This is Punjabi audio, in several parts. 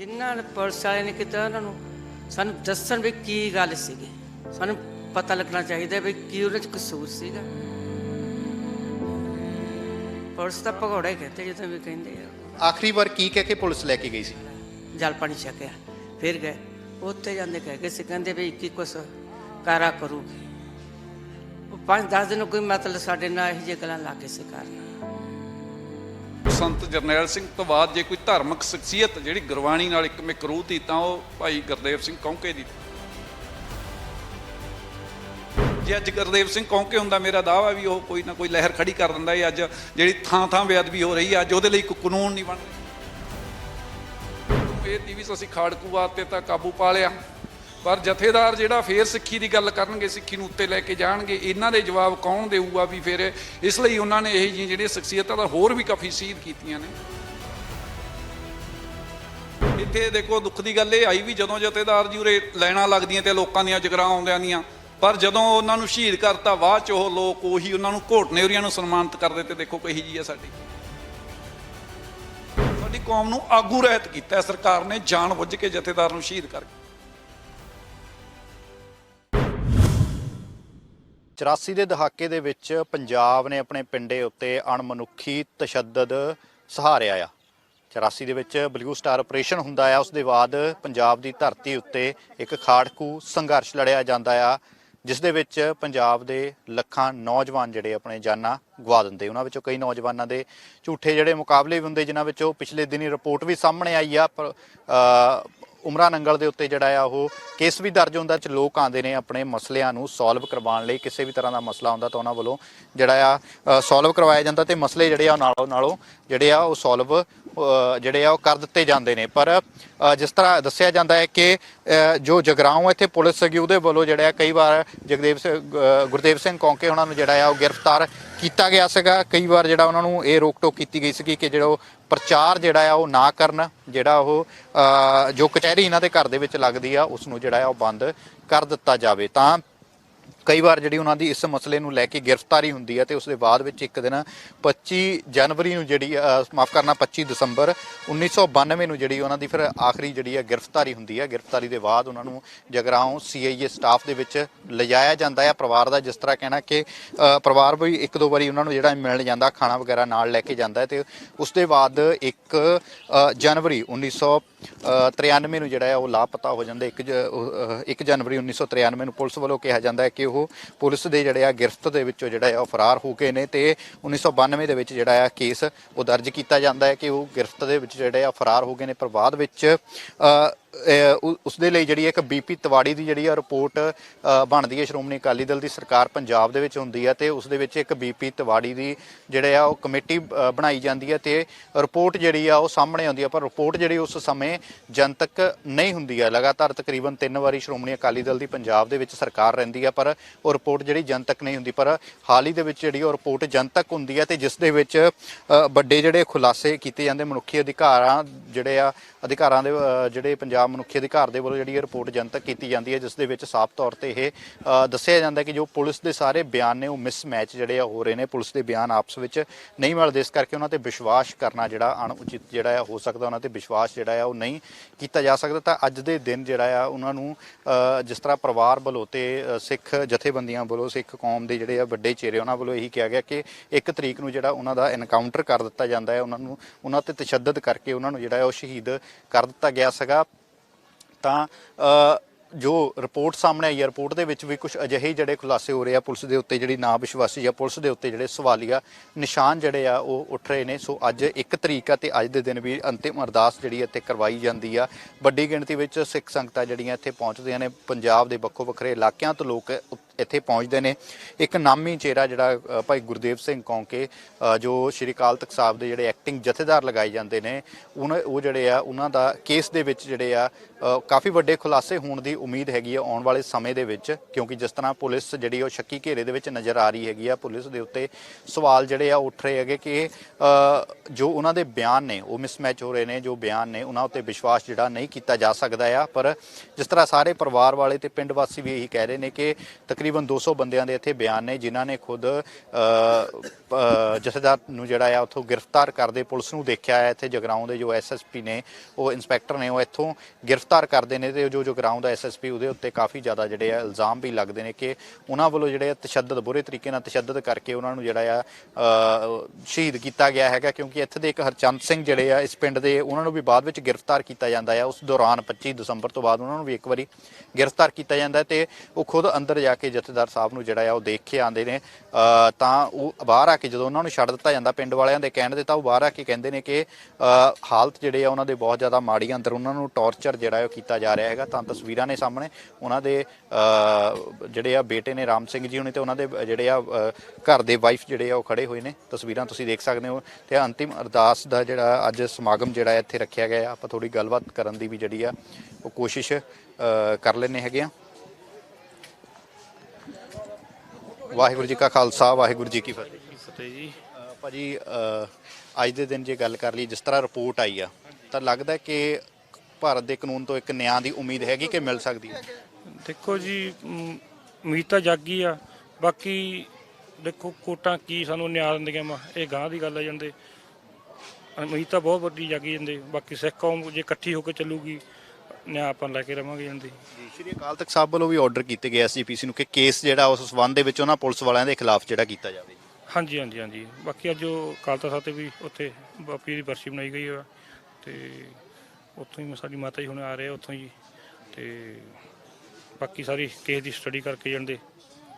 ਜਿਨ੍ਹਾਂ ਨੇ ਪੁਲਿਸ ਵਾਲਿਆਂ ਨੇ ਕੀਤਾ ਉਹਨਾਂ ਨੂੰ ਸਾਨੂੰ ਦੱਸਣ ਵੀ ਕੀ ਗੱਲ ਸੀਗੀ। ਸਾਨੂੰ ਪਤਾ ਲੱਗਣਾ ਚਾਹੀਦਾ ਵੀ ਕੀ ਉਹਨਾਂ 'ਚ ਕਸੂਰ ਸੀਗਾ। ਪੁਲਿਸ ਤਾਂ ਭਗੌੜੇ ਕਹਿੰਦੇ ਜਦੋਂ ਵੀ ਕਹਿੰਦੇ ਆ। ਆਖਰੀ ਵਾਰ ਕੀ ਕਹਿ ਕੇ ਪੁਲਿਸ ਲੈ ਕੇ ਗਈ ਸੀ? ਜਲ ਪਾਣੀ ਛਕਿਆ ਫਿਰ ਗਏ। ਉੱਥੇ ਜਾਂਦੇ ਕਹਿ ਗਏ ਸੀ ਕਹਿੰਦੇ ਵੀ ਕੀ ਕੁਛ ਕਾਰਾ ਕਰੂਗੀ। ਉਹ ਪੰਜ ਦਸ ਦਿਨ ਕੋਈ ਮਤਲਬ ਸਾਡੇ ਨਾਲ ਇਹੋ ਜਿਹੀ ਗੱਲਾਂ ਲੱਗੇ ਸੀ ਕਰਨ। ਸੰਤ ਜਰਨੈਲ ਸਿੰਘ ਤੋਂ ਬਾਅਦ ਜੇ ਕੋਈ ਧਾਰਮਿਕ ਸ਼ਖਸੀਅਤ ਜਿਹੜੀ ਗੁਰਬਾਣੀ ਨਾਲ ਇੱਕ ਮਿਕਰੂ ਤੀ ਤਾਂ ਉਹ ਭਾਈ ਗੁਰਦੇਵ ਸਿੰਘ ਕੌਂਕੇ ਦੀ। ਜੇ ਅੱਜ ਗੁਰਦੇਵ ਸਿੰਘ ਕੌਂਕੇ ਹੁੰਦਾ, ਮੇਰਾ ਦਾਅਵਾ ਵੀ ਉਹ ਕੋਈ ਨਾ ਕੋਈ ਲਹਿਰ ਖੜੀ ਕਰ ਦਿੰਦਾ ਇਹ ਅੱਜ ਜਿਹੜੀ ਥਾਂ ਥਾਂ ਬੇਅਦਬੀ ਹੋ ਰਹੀ ਹੈ ਅੱਜ ਉਹਦੇ ਲਈ ਕੋਈ ਕਾਨੂੰਨ ਨਹੀਂ ਬਣ ਰਿਹਾ। ਇਹ ਤੀ ਵੀ ਅਸੀਂ ਖਾੜਕੂਵਾਦ ਤੇ ਤਾਂ ਕਾਬੂ ਪਾ ਲਿਆ। ਪਰ ਜਥੇਦਾਰ ਜਿਹੜਾ ਫੇਰ ਸਿੱਖੀ ਦੀ ਗੱਲ ਕਰਨਗੇ, ਸਿੱਖੀ ਨੂੰ ਉੱਤੇ ਲੈ ਕੇ ਜਾਣਗੇ, ਇਹਨਾਂ ਦੇ ਜਵਾਬ ਕੌਣ ਦੇਊਗਾ ਵੀ ਫਿਰ ਇਸ ਲਈ ਉਹਨਾਂ ਨੇ ਇਹ ਜਿਹੀਆਂ ਜਿਹੜੀਆਂ ਸ਼ਖਸੀਅਤਾਂ ਦਾ ਹੋਰ ਵੀ ਕਾਫੀ ਸ਼ਹੀਦ ਕੀਤੀਆਂ ਨੇ। ਇੱਥੇ ਦੇਖੋ, ਦੁੱਖ ਦੀ ਗੱਲ ਇਹ ਆਈ ਵੀ ਜਦੋਂ ਜਥੇਦਾਰ ਜੀ ਉਰੇ ਲੈਣਾ ਲੱਗਦੀਆਂ ਤੇ ਲੋਕਾਂ ਦੀਆਂ ਜਗਰਾਂ ਆਉਂਦਿਆਂ ਦੀਆਂ, ਪਰ ਜਦੋਂ ਉਹਨਾਂ ਨੂੰ ਸ਼ਹੀਦ ਕਰਤਾ, ਬਾਅਦ ਚ ਉਹ ਲੋਕ ਉਹੀ ਉਹਨਾਂ ਨੂੰ ਘੋਟਨੇ ਉਰੀਆਂ ਨੂੰ ਸਨਮਾਨਿਤ ਕਰਦੇ ਤੇ ਦੇਖੋ ਕਹੀ ਜੀ ਆ ਸਾਡੀ। ਸਾਡੀ ਕੌਮ ਨੂੰ ਆਗੂ ਰਹਿਤ ਕੀਤਾ ਸਰਕਾਰ ਨੇ ਜਾਣ ਬੁੱਝ ਕੇ ਜਥੇਦਾਰ ਨੂੰ ਸ਼ਹੀਦ ਕਰਕੇ। 84 ਦੇ ਦਹਾਕੇ ਦੇ ਵਿੱਚ ਪੰਜਾਬ ਨੇ ਆਪਣੇ ਪਿੰਡੇ ਉੱਤੇ ਅਣਮਨੁੱਖੀ ਤਸ਼ੱਦਦ ਸਹਾਰਿਆ ਆ। 84 ਦੇ ਵਿੱਚ ਬਲੂ ਸਟਾਰ ਆਪਰੇਸ਼ਨ ਹੁੰਦਾ ਆ ਉਸ ਦੇ ਬਾਅਦ ਪੰਜਾਬ ਦੀ ਧਰਤੀ ਉੱਤੇ ਇੱਕ ਖਾੜਕੂ ਸੰਘਰਸ਼ ਲੜਿਆ ਜਾਂਦਾ ਆ ਜਿਸ ਦੇ ਵਿੱਚ ਪੰਜਾਬ ਦੇ ਲੱਖਾਂ ਨੌਜਵਾਨ ਜਿਹੜੇ ਆਪਣੇ ਜਾਨਾਂ ਗਵਾ ਦਿੰਦੇ। ਉਹਨਾਂ ਵਿੱਚੋਂ ਕਈ ਨੌਜਵਾਨਾਂ ਦੇ ਝੂਠੇ ਜਿਹੜੇ ਮੁਕਾਬਲੇ ਵੀ ਹੁੰਦੇ ਜਿਨ੍ਹਾਂ ਵਿੱਚੋਂ ਪਿਛਲੇ ਦਿਨੀ ਰਿਪੋਰਟ ਵੀ ਸਾਹਮਣੇ ਆਈ ਆ ਪਰ, ਉਮਰਾ ਨੰਗਲ ਦੇ ਉੱਤੇ ਜਿਹੜਾ ਆ, ਉਹ ਕੇਸ ਵੀ ਦਰਜ ਹੁੰਦਾ ਚ ਲੋਕ ਆਉਂਦੇ ਨੇ ਆਪਣੇ ਮਸਲਿਆਂ ਨੂੰ ਸੋਲਵ ਕਰਵਾਉਣ ਲਈ, ਕਿਸੇ ਵੀ ਤਰ੍ਹਾਂ ਦਾ ਮਸਲਾ ਹੁੰਦਾ ਤਾਂ ਉਹਨਾਂ ਵੱਲੋਂ ਜਿਹੜਾ ਆ ਸੋਲਵ ਕਰਵਾਇਆ ਜਾਂਦਾ ਤੇ ਮਸਲੇ ਜਿਹੜੇ ਆ ਉਹ ਨਾਲੋਂ ਨਾਲੋਂ ਜਿਹੜੇ ਆ, ਉਹ ਸੋਲਵ ਜਿਹੜੇ ਆ, ਉਹ ਕਰ ਦਿੱਤੇ ਜਾਂਦੇ ਨੇ। ਪਰ ਜਿਸ ਤਰ੍ਹਾਂ ਦੱਸਿਆ ਜਾਂਦਾ ਹੈ ਕਿ ਜੋ ਜਗਰਾਉਂ ਇੱਥੇ ਪੁਲਿਸ ਸੀਗੀ, ਉਹਦੇ ਵੱਲੋਂ ਜਿਹੜਾ ਆ ਕਈ ਵਾਰ ਜਗਦੇਵ ਸਿੰਘ ਗੁਰਦੇਵ ਸਿੰਘ ਕੌਂਕੇ ਉਹਨਾਂ ਨੂੰ ਜਿਹੜਾ ਆ, ਉਹ ਗ੍ਰਿਫਤਾਰ ਕੀਤਾ ਗਿਆ ਸੀਗਾ। ਕਈ ਵਾਰ ਜਿਹੜਾ ਉਹਨਾਂ ਨੂੰ ਇਹ ਰੋਕ ਟੋਕ ਕੀਤੀ ਗਈ ਸੀਗੀ ਕਿ ਜਿਹੜਾ ਉਹ ਪ੍ਰਚਾਰ ਜਿਹੜਾ ਆ, ਉਹ ਨਾ ਕਰਨ। ਜਿਹੜਾ ਉਹ ਜੋ ਕਚਹਿਰੀ ਇਹਨਾਂ ਦੇ ਘਰ ਦੇ ਵਿੱਚ ਲੱਗਦੀ ਆ, ਉਸ ਨੂੰ ਜਿਹੜਾ ਆ, ਉਹ ਬੰਦ ਕਰ ਦਿੱਤਾ ਜਾਵੇ। ਤਾਂ ਕਈ ਵਾਰ ਜਿਹੜੀ ਉਹਨਾਂ ਦੀ ਇਸ ਮਸਲੇ ਨੂੰ ਲੈ ਕੇ ਗ੍ਰਿਫਤਾਰੀ ਹੁੰਦੀ ਹੈ ਤੇ ਉਸ ਦੇ ਬਾਅਦ ਵਿੱਚ ਇੱਕ ਦਿਨ 25 ਜਨਵਰੀ ਨੂੰ ਜਿਹੜੀ ਮਾਫ ਕਰਨਾ 25 ਦਸੰਬਰ 1992 ਨੂੰ ਜਿਹੜੀ ਉਹਨਾਂ ਦੀ ਫਿਰ ਆਖਰੀ ਜਿਹੜੀ ਹੈ ਗ੍ਰਿਫਤਾਰੀ ਹੁੰਦੀ ਹੈ। ਗ੍ਰਿਫਤਾਰੀ ਦੇ ਬਾਅਦ ਉਹਨਾਂ ਨੂੰ ਜਗਰਾਉਂ ਸੀਆਈਏ ਸਟਾਫ ਦੇ ਵਿੱਚ ਲਿਜਾਇਆ ਜਾਂਦਾ ਹੈ। ਪਰਿਵਾਰ ਦਾ ਜਿਸ ਤਰ੍ਹਾਂ ਕਹਿਣਾ ਕਿ ਪਰਿਵਾਰ ਵੀ ਇੱਕ ਦੋ ਵਾਰੀ ਉਹਨਾਂ ਨੂੰ ਜਿਹੜਾ ਮਿਲਣ ਜਾਂਦਾ, ਖਾਣਾ ਵਗੈਰਾ ਨਾਲ ਲੈ ਕੇ ਜਾਂਦਾ ਹੈ ਤੇ ਉਸ ਦੇ ਬਾਅਦ 1 ਜਨਵਰੀ 1993 ਨੂੰ ਜਿਹੜਾ ਹੈ ਉਹ ਲਾਪਤਾ ਹੋ ਜਾਂਦਾ। 1 ਜਨਵਰੀ 1993 ਨੂੰ ਪੁਲਿਸ ਵੱਲੋਂ ਕਿਹਾ ਜਾਂਦਾ ਹੈ ਕਿ ਉਹ ਪੁਲਿਸ ਦੇ ਜਿਹੜੇ ਆ ਗ੍ਰਿਫ਼ਤ ਦੇ ਵਿੱਚੋਂ ਜਿਹੜਾ ਆ ਉਹ ਫਰਾਰ ਹੋ ਗਏ ਨੇ ਤੇ 1992 ਦੇ ਵਿੱਚ ਜਿਹੜਾ ਆ ਕੇਸ ਉਹ ਦਰਜ ਕੀਤਾ ਜਾਂਦਾ ਹੈ ਕਿ ਉਹ ਗ੍ਰਿਫ਼ਤ ਦੇ ਵਿੱਚ ਜਿਹੜੇ ਆ ਫਰਾਰ ਹੋ ਗਏ ਨੇ ਪਰ ਬਾਅਦ ਵਿੱਚ ਅ, ਉ- ਉਸ ਲਈ ਜਿਹੜੀ ਇੱਕ ਬੀਪੀ ਤਿਵਾੜੀ ਦੀ ਜਿਹੜੀ ਆ ਰਿਪੋਰਟ ਬਣਦੀ ਹੈ ਸ਼੍ਰੋਮਣੀ ਅਕਾਲੀ ਦਲ ਦੀ ਸਰਕਾਰ ਪੰਜਾਬ ਦੇ ਵਿੱਚ ਹੁੰਦੀ ਹੈ ਤੇ ਉਸ ਦੇ ਵਿੱਚ ਇੱਕ ਬੀਪੀ ਤਿਵਾੜੀ ਦੀ ਜਿਹੜੇ ਆ ਉਹ ਕਮੇਟੀ ਅ, ਬਣਾਈ ਜਾਂਦੀ ਹੈ ਤੇ ਰਿਪੋਰਟ ਜਿਹੜੀ ਆ ਉਹ ਸਾਹਮਣੇ ਆਉਂਦੀ ਹੈ ਪਰ ਰਿਪੋਰਟ ਜਿਹੜੀ ਉਸ ਸਮੇਂ ਜਨਤਕ ਨਹੀਂ ਹੁੰਦੀ ਹੈ। ਲਗਾਤਾਰ ਤਕਰੀਬਨ ਤਿੰਨ ਵਾਰੀ ਸ਼੍ਰੋਮਣੀ ਅਕਾਲੀ ਦਲ ਦੀ ਪੰਜਾਬ ਦੇ ਵਿੱਚ ਸਰਕਾਰ ਰਹਿੰਦੀ ਹੈ ਪਰ ਉਹ ਰਿਪੋਰਟ ਜਿਹੜੀ ਜਨਤਕ ਨਹੀਂ ਹੁੰਦੀ ਪਰ ਹਾਲ ਹੀ ਦੇ ਵਿੱਚ ਜਿਹੜੀ ਉਹ ਰਿਪੋਰਟ ਜਨਤਕ ਹੁੰਦੀ ਹੈ ਤੇ ਜਿਸ ਦੇ ਵਿੱਚ ਵੱਡੇ ਜਿਹੜੇ ਖੁਲਾਸੇ ਕੀਤੇ ਜਾਂਦੇ ਮਨੁੱਖੀ ਅਧਿਕਾਰਾਂ ਜਿਹੜੇ ਆ ਅਧਿਕਾਰਾਂ ਦੇ ਜਿਹੜੇ ਪੰਜਾਬ ਮਨੁੱਖੀ ਅਧਿਕਾਰ ਦੇ ਵੱਲੋਂ ਜਿਹੜੀ ਇਹ ਰਿਪੋਰਟ ਜਨਤਕ ਕੀਤੀ ਜਾਂਦੀ ਹੈ, ਜਿਸ ਦੇ ਵਿੱਚ ਸਾਫ਼ ਤੌਰ ਤੇ ਇਹ ਦੱਸਿਆ ਜਾਂਦਾ ਕਿ ਜੋ ਪੁਲਿਸ ਦੇ ਸਾਰੇ ਬਿਆਨ ਨੇ ਉਹ ਮਿਸਮੈਚ ਜਿਹੜੇ ਆ ਹੋ ਰਹੇ ਨੇ। ਪੁਲਿਸ ਦੇ ਬਿਆਨ ਆਪਸ ਵਿੱਚ ਨਹੀਂ ਮਿਲਦੇ, ਇਸ ਕਰਕੇ ਉਹਨਾਂ ਤੇ ਵਿਸ਼ਵਾਸ ਕਰਨਾ ਜਿਹੜਾ ਅਣਉਚਿਤ ਜਿਹੜਾ ਆ ਹੋ ਸਕਦਾ, ਉਹਨਾਂ ਤੇ ਵਿਸ਼ਵਾਸ ਜਿਹੜਾ ਆ ਉਹ ਨਹੀਂ ਕੀਤਾ ਜਾ ਸਕਦਾ। ਤਾਂ ਅੱਜ ਦੇ ਦਿਨ ਜਿਹੜਾ ਆ ਉਹਨਾਂ ਨੂੰ ਜਿਸ ਤਰ੍ਹਾਂ ਪਰਿਵਾਰ ਵੱਲੋਂ ਤੇ ਸਿੱਖ ਜਥੇਬੰਦੀਆਂ ਵੱਲੋਂ, ਸਿੱਖ ਕੌਮ ਦੇ ਜਿਹੜੇ ਆ ਵੱਡੇ ਚਿਹਰੇ, ਉਹਨਾਂ ਵੱਲੋਂ ਇਹੀ ਕਿਹਾ ਗਿਆ ਕਿ ਇੱਕ ਤਰੀਕ ਨੂੰ ਜਿਹੜਾ ਉਹਨਾਂ ਦਾ ਐਨਕਾਊਂਟਰ ਕਰ ਦਿੱਤਾ ਜਾਂਦਾ ਹੈ। ਉਹਨਾਂ ਨੂੰ, ਉਹਨਾਂ ਤੇ ਤਸ਼ੱਦਦ ਕਰਕੇ ਉਹਨਾਂ ਨੂੰ ਜਿਹੜਾ ਉਹ ਸ਼ਹੀਦ ਕਰ ਦਿੱਤਾ ਗਿਆ ਸੀਗਾ। ਤਾਂ ਜੋ ਰਿਪੋਰਟ ਸਾਹਮਣੇ ਆਈ ਹੈ, ਰਿਪੋਰਟ ਦੇ ਵਿੱਚ ਵੀ ਕੁਝ ਅਜਿਹੇ ਜਿਹੜੇ ਖੁਲਾਸੇ ਹੋ ਰਹੇ ਆ ਪੁਲਿਸ ਦੇ ਉੱਤੇ ਜਿਹੜੀ ਨਾ ਵਿਸ਼ਵਾਸੀ ਜਾਂ ਪੁਲਿਸ ਦੇ ਉੱਤੇ ਜਿਹੜੇ ਸਵਾਲੀਆ ਨਿਸ਼ਾਨ ਜਿਹੜੇ ਆ, ਉਹ ਉੱਠ ਰਹੇ ਨੇ। ਸੋ ਅੱਜ ਇੱਕ ਤਰੀਕ ਆ ਤੇ ਅੱਜ ਦੇ ਦਿਨ ਵੀ ਅੰਤਿਮ ਅਰਦਾਸ ਜਿਹੜੀ ਇੱਥੇ ਕਰਵਾਈ ਜਾਂਦੀ ਆ। ਵੱਡੀ ਗਿਣਤੀ ਵਿੱਚ ਸਿੱਖ ਸੰਗਤਾਂ ਜਿਹੜੀਆਂ ਇੱਥੇ ਪਹੁੰਚਦੀਆਂ ਨੇ, ਪੰਜਾਬ ਦੇ ਵੱਖੋ ਵੱਖਰੇ ਇਲਾਕਿਆਂ ਤੋਂ ਲੋਕ ਇੱਥੇ ਪਹੁੰਚਦੇ ਨੇ। ਇੱਕ ਨਾਮੀ ਚਿਹਰਾ ਜਿਹੜਾ ਭਾਈ ਗੁਰਦੇਵ ਸਿੰਘ ਕੌਂਕੇ ਜੋ ਸ਼੍ਰੀ ਅਕਾਲ ਤਖਤ ਸਾਹਿਬ ਦੇ ਜਿਹੜੇ ਐਕਟਿੰਗ ਜਥੇਦਾਰ ਲਗਾਏ ਜਾਂਦੇ ਨੇ ਉਹਨਾਂ ਉਹ ਜਿਹੜੇ ਆ ਉਹਨਾਂ ਦਾ ਕੇਸ ਦੇ ਵਿੱਚ ਜਿਹੜੇ ਆ ਕਾਫੀ ਵੱਡੇ ਖੁਲਾਸੇ ਹੋਣ ਦੀ ਉਮੀਦ ਹੈਗੀ ਆ ਆਉਣ ਵਾਲੇ ਸਮੇਂ ਦੇ ਵਿੱਚ, ਕਿਉਂਕਿ ਜਿਸ ਤਰ੍ਹਾਂ ਪੁਲਿਸ ਜਿਹੜੀ ਉਹ ਸ਼ੱਕੀ ਘੇਰੇ ਦੇ ਵਿੱਚ ਨਜ਼ਰ ਆ ਰਹੀ ਹੈਗੀ ਆ, ਪੁਲਿਸ ਦੇ ਉੱਤੇ ਸਵਾਲ ਜਿਹੜੇ ਆ ਉੱਠ ਰਹੇ ਹੈਗੇ ਕਿ ਜੋ ਉਹਨਾਂ ਦੇ ਬਿਆਨ ਨੇ, ਉਹ ਮਿਸਮੈਚ ਹੋ ਰਹੇ ਨੇ, ਜੋ ਬਿਆਨ ਨੇ ਉਹਨਾਂ ਉੱਤੇ ਵਿਸ਼ਵਾਸ ਜਿਹੜਾ ਨਹੀਂ ਕੀਤਾ ਜਾ ਸਕਦਾ ਆ, ਪਰ ਜਿਸ ਤਰ੍ਹਾਂ ਸਾਰੇ ਪਰਿਵਾਰ ਵਾਲੇ ਤੇ ਪਿੰਡ ਵਾਸੀ ਵੀ ਇਹੀ ਕਹਿ ਰਹੇ ਨੇ ਕਿ ਤਕਰੀਬਨ ਤਕਰੀਬਨ 200 ਬੰਦਿਆਂ ਦੇ ਇੱਥੇ ਬਿਆਨ ਨੇ, ਜਿਨ੍ਹਾਂ ਨੇ ਖੁਦ ਜਥੇਦਾਰ ਨੂੰ ਜਿਹੜਾ ਆ, ਉੱਥੋਂ ਗ੍ਰਿਫਤਾਰ ਕਰਦੇ ਪੁਲਿਸ ਨੂੰ ਦੇਖਿਆ ਹੈ। ਇੱਥੇ ਜਗਰਾਉਂ ਦੇ ਜੋ ਐਸਐਸਪੀ ਨੇ, ਉਹ ਇੰਸਪੈਕਟਰ ਨੇ, ਉਹ ਇੱਥੋਂ ਗ੍ਰਿਫਤਾਰ ਕਰਦੇ ਨੇ ਤੇ ਜੋ ਜਗਰਾਉਂ ਦਾ ਐਸਐਸਪੀ ਉਹਦੇ ਉੱਤੇ ਕਾਫੀ ਜ਼ਿਆਦਾ ਜਿਹੜੇ ਆ, ਇਲਜ਼ਾਮ ਵੀ ਲੱਗਦੇ ਨੇ ਕਿ ਉਹਨਾਂ ਵੱਲੋਂ ਜਿਹੜੇ ਆ, ਤਸ਼ੱਦਦ, ਬੁਰੇ ਤਰੀਕੇ ਨਾਲ ਤਸ਼ੱਦਦ ਕਰਕੇ ਉਹਨਾਂ ਨੂੰ ਜਿਹੜਾ ਆ ਸ਼ਹੀਦ ਕੀਤਾ ਗਿਆ ਹੈਗਾ, ਕਿਉਂਕਿ ਇੱਥੇ ਦੇ ਇੱਕ ਹਰਚੰਦ ਸਿੰਘ ਜਿਹੜੇ ਆ, ਇਸ ਪਿੰਡ ਦੇ, ਉਹਨਾਂ ਨੂੰ ਵੀ ਬਾਅਦ ਵਿੱਚ ਗ੍ਰਿਫਤਾਰ ਕੀਤਾ ਜਾਂਦਾ ਆ। ਉਸ ਦੌਰਾਨ 25 ਦਸੰਬਰ ਤੋਂ ਬਾਅਦ ਉਹਨਾਂ ਨੂੰ ਵੀ ਇੱਕ ਵਾਰੀ ਗ੍ਰਿਫਤਾਰ ਕੀਤਾ ਜਾਂਦਾ ਹੈ ਤੇ ਉਹ ਖੁਦ ਅੰਦਰ ਜਾ ਕੇ ਜਥੇਦਾਰ ਸਾਹਿਬ ਨੂੰ ਜਿਹੜਾ ਆ ਉਹ ਦੇਖ ਕੇ ਆਉਂਦੇ ਨੇ। ਤਾਂ ਉਹ ਬਾਹਰ ਆ ਕੇ ਜਦੋਂ ਉਹਨਾਂ ਨੂੰ ਛੱਡ ਦਿੱਤਾ ਜਾਂਦਾ ਪਿੰਡ ਵਾਲਿਆਂ ਦੇ ਕਹਿਣ ਦੇ ਤਾਂ ਉਹ ਬਾਹਰ ਆ ਕੇ ਕਹਿੰਦੇ ਨੇ ਕਿ ਹਾਲਤ ਜਿਹੜੇ ਆ ਉਹਨਾਂ ਦੇ ਬਹੁਤ ਜ਼ਿਆਦਾ ਮਾੜੀ ਆ, ਅੰਦਰ ਉਹਨਾਂ ਨੂੰ ਟੌਰਚਰ ਜਿਹੜਾ ਉਹ ਕੀਤਾ ਜਾ ਰਿਹਾ ਹੈਗਾ। ਤਾਂ ਤਸਵੀਰਾਂ ਨੇ ਸਾਹਮਣੇ ਉਹਨਾਂ ਦੇ ਜਿਹੜੇ ਆ ਬੇਟੇ ਨੇ ਰਾਮ ਸਿੰਘ ਜੀ ਹੁਣੇ ਤੇ ਉਹਨਾਂ ਦੇ ਜਿਹੜੇ ਆ ਘਰ ਦੇ ਵਾਈਫ ਜਿਹੜੇ ਆ ਉਹ ਖੜੇ ਹੋਏ ਨੇ। ਤਸਵੀਰਾਂ ਤੁਸੀਂ ਦੇਖ ਸਕਦੇ ਹੋ। ਤੇ ਅੰਤਿਮ ਅਰਦਾਸ ਦਾ ਜਿਹੜਾ ਅੱਜ ਸਮਾਗਮ ਜਿਹੜਾ ਇੱਥੇ ਰੱਖਿਆ ਗਿਆ ਆਪਾਂ ਥੋੜੀ ਗੱਲਬਾਤ ਕਰਨ ਦੀ ਵੀ ਜਿਹੜੀ ਆ ਉਹ ਕੋਸ਼ਿਸ਼ ਕਰ ਲੈਣੇ ਹੈਗੇ ਆ। ਵਾਹਿਗੁਰੂ ਜੀ ਕਾ ਖਾਲਸਾ ਵਾਹਿਗੁਰੂ ਜੀ ਕੀ ਫਤਿਹ। ਫਤਿਹ ਜੀ। ਭਾਜੀ ਅ, ਅੱਜ ਦੇ ਦਿਨ ਜੇ ਗੱਲ ਕਰ ਲਈ ਜਿਸ ਤਰ੍ਹਾਂ ਰਿਪੋਰਟ ਆਈ ਆ ਤਾਂ ਲੱਗਦਾ ਹੈ ਕਿ ਭਾਰਤ ਦੇ ਕਾਨੂੰਨ ਤੋਂ ਇੱਕ ਨਿਆਂ ਦੀ ਉਮੀਦ ਹੈਗੀ ਕਿ ਮਿਲ ਸਕਦੀ ਹੈ ਦੇਖੋ ਜੀ ਮ, ਉਮੀਦ ਤਾਂ ਜਾਗੀ ਆ ਬਾਕੀ ਦੇਖੋ ਕੋਟਾਂ ਕੀ ਸਾਨੂੰ ਨਿਆਂ ਦਿੰਦੀਆਂ ਵਾ ਇਹ ਗਾਂ ਦੀ ਗੱਲ ਆ ਜਾਂਦੇ। ਉਮੀਦ ਤਾਂ ਬਹੁਤ ਵੱਡੀ ਜਾਗੀ ਜਾਂਦੇ ਬਾਕੀ ਸਿੱਖ ਕੌਮ ਜੇ ਇਕੱਠੀ ਹੋ ਕੇ ਚੱਲੂਗੀ ਨਿਆਂ ਆਪਾਂ ਲੈ ਕੇ ਰਵਾਂਗੇ ਜਾਂਦੇ ਜੀ ਸ਼੍ਰੀ ਅਕਾਲ ਤਖਤ ਸਾਹਿਬ ਵੱਲੋਂ ਵੀ ਆਰਡਰ ਕੀਤੇ ਗਏ ਐਸਜੀਪੀਸੀ ਨੂੰ ਕਿ ਕੇਸ ਜਿਹੜਾ ਉਸ ਸਬੰਧ ਦੇ ਵਿੱਚ ਉਹਨਾਂ ਪੁਲਿਸ ਵਾਲਿਆਂ ਦੇ ਖਿਲਾਫ ਜਿਹੜਾ ਕੀਤਾ ਜਾਵੇ। ਹਾਂਜੀ ਹਾਂਜੀ ਹਾਂਜੀ। ਬਾਕੀ ਅੱਜ ਉਹ ਕਾਲਤਾ ਸਾਹਿਬ ਤੇ ਵੀ ਉੱਥੇ ਬਾਪੀ ਦੀ ਬਰਸੀ ਬਣਾਈ ਗਈ ਆ ਤੇ ਉੱਥੋਂ ਹੀ ਸਾਡੀ ਮਾਤਾ ਜੀ ਹੁਣ ਆ ਰਹੇ ਆ ਉੱਥੋਂ ਹੀ। ਤੇ ਬਾਕੀ ਸਾਰੀ ਕੇਸ ਦੀ ਸਟੱਡੀ ਕਰਕੇ ਜਾਂਦੇ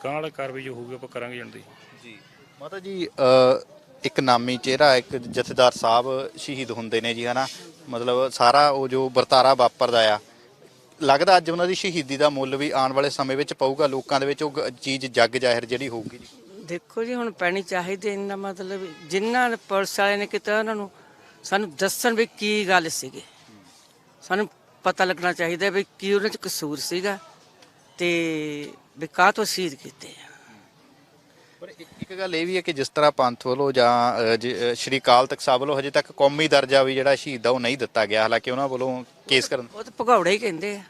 ਗਾਂ ਵਾਲੀ ਕਾਰਵਾਈ ਜੋ ਹੋਊਗੀ ਆਪਾਂ ਕਰਾਂਗੇ ਜਾਂਦੇ ਜੀ। ਮਾਤਾ ਜੀ ਅ, ਇੱਕ ਨਾਮੀ ਚਿਹਰਾ ਇੱਕ ਜਥੇਦਾਰ ਸਾਹਿਬ ਸ਼ਹੀਦ ਹੁੰਦੇ ਨੇ ਜੀ ਹਨਾ? ਮਤਲਬ ਸਾਰਾ ਉਹ ਜੋ ਵਰਤਾਰਾ ਵਾਪਰਦਾ ਆ, ਲੱਗਦਾ ਅੱਜ ਉਹਨਾਂ ਦੀ ਸ਼ਹੀਦੀ ਦਾ ਮੁੱਲ ਵੀ ਆਉਣ ਵਾਲੇ ਸਮੇਂ ਵਿੱਚ ਪਊਗਾ, ਲੋਕਾਂ ਦੇ ਵਿੱਚ ਉਹ ਗ- ਚੀਜ਼ ਜੱਗ ਜ਼ਾਹਿਰ ਜਿਹੜੀ ਹੋਊਗੀ। ਜੀ ਦੇਖੋ ਜੀ, ਹੁਣ ਪੈਣੀ ਚਾਹੀਦੀ ਇਹਨਾਂ ਮਤਲਬ ਜਿਨ੍ਹਾਂ ਨੇ ਪੁਲਿਸ ਵਾਲੇ ਨੇ ਕੀਤਾ ਉਹਨਾਂ ਨੂੰ, ਸਾਨੂੰ ਦੱਸਣ ਵੀ ਕੀ ਗੱਲ ਸੀਗੀ। ਸਾਨੂੰ ਪਤਾ ਲੱਗਣਾ ਚਾਹੀਦਾ ਵੀ ਕੀ ਉਹਨਾਂ 'ਚ ਕਸੂਰ ਸੀਗਾ ਤੇ ਵੀ ਕਾਹ ਤੋਂ ਸ਼ਹੀਦ ਕੀਤੇ ਆ। ਪਰ ਇੱਕ ਇੱਕ ਗੱਲ ਇਹ ਵੀ ਹੈ ਕਿ ਜਿਸ ਤਰ੍ਹਾਂ ਪੰਥ ਵੱਲੋਂ ਜਾਂ ਅ, ਜ- ਅ, ਸ਼੍ਰੀ ਅਕਾਲ ਤਖਤ ਸਾਹਿਬ ਵੱਲੋਂ ਹਜੇ ਤੱਕ ਕੌਮੀ ਦਰਜਾ ਵੀ ਜਿਹੜਾ ਸ਼ਹੀਦ ਦਾ ਉਹ ਨਹੀਂ ਦਿੱਤਾ ਗਿਆ। ਹਾਲਾਂਕਿ ਉਹਨਾਂ ਵੱਲੋਂ ਕੇਸ ਕਰਨ ਉਹ ਤਾਂ ਭਗੌੜਾ ਹੀ ਕਹਿੰਦੇ ਆ।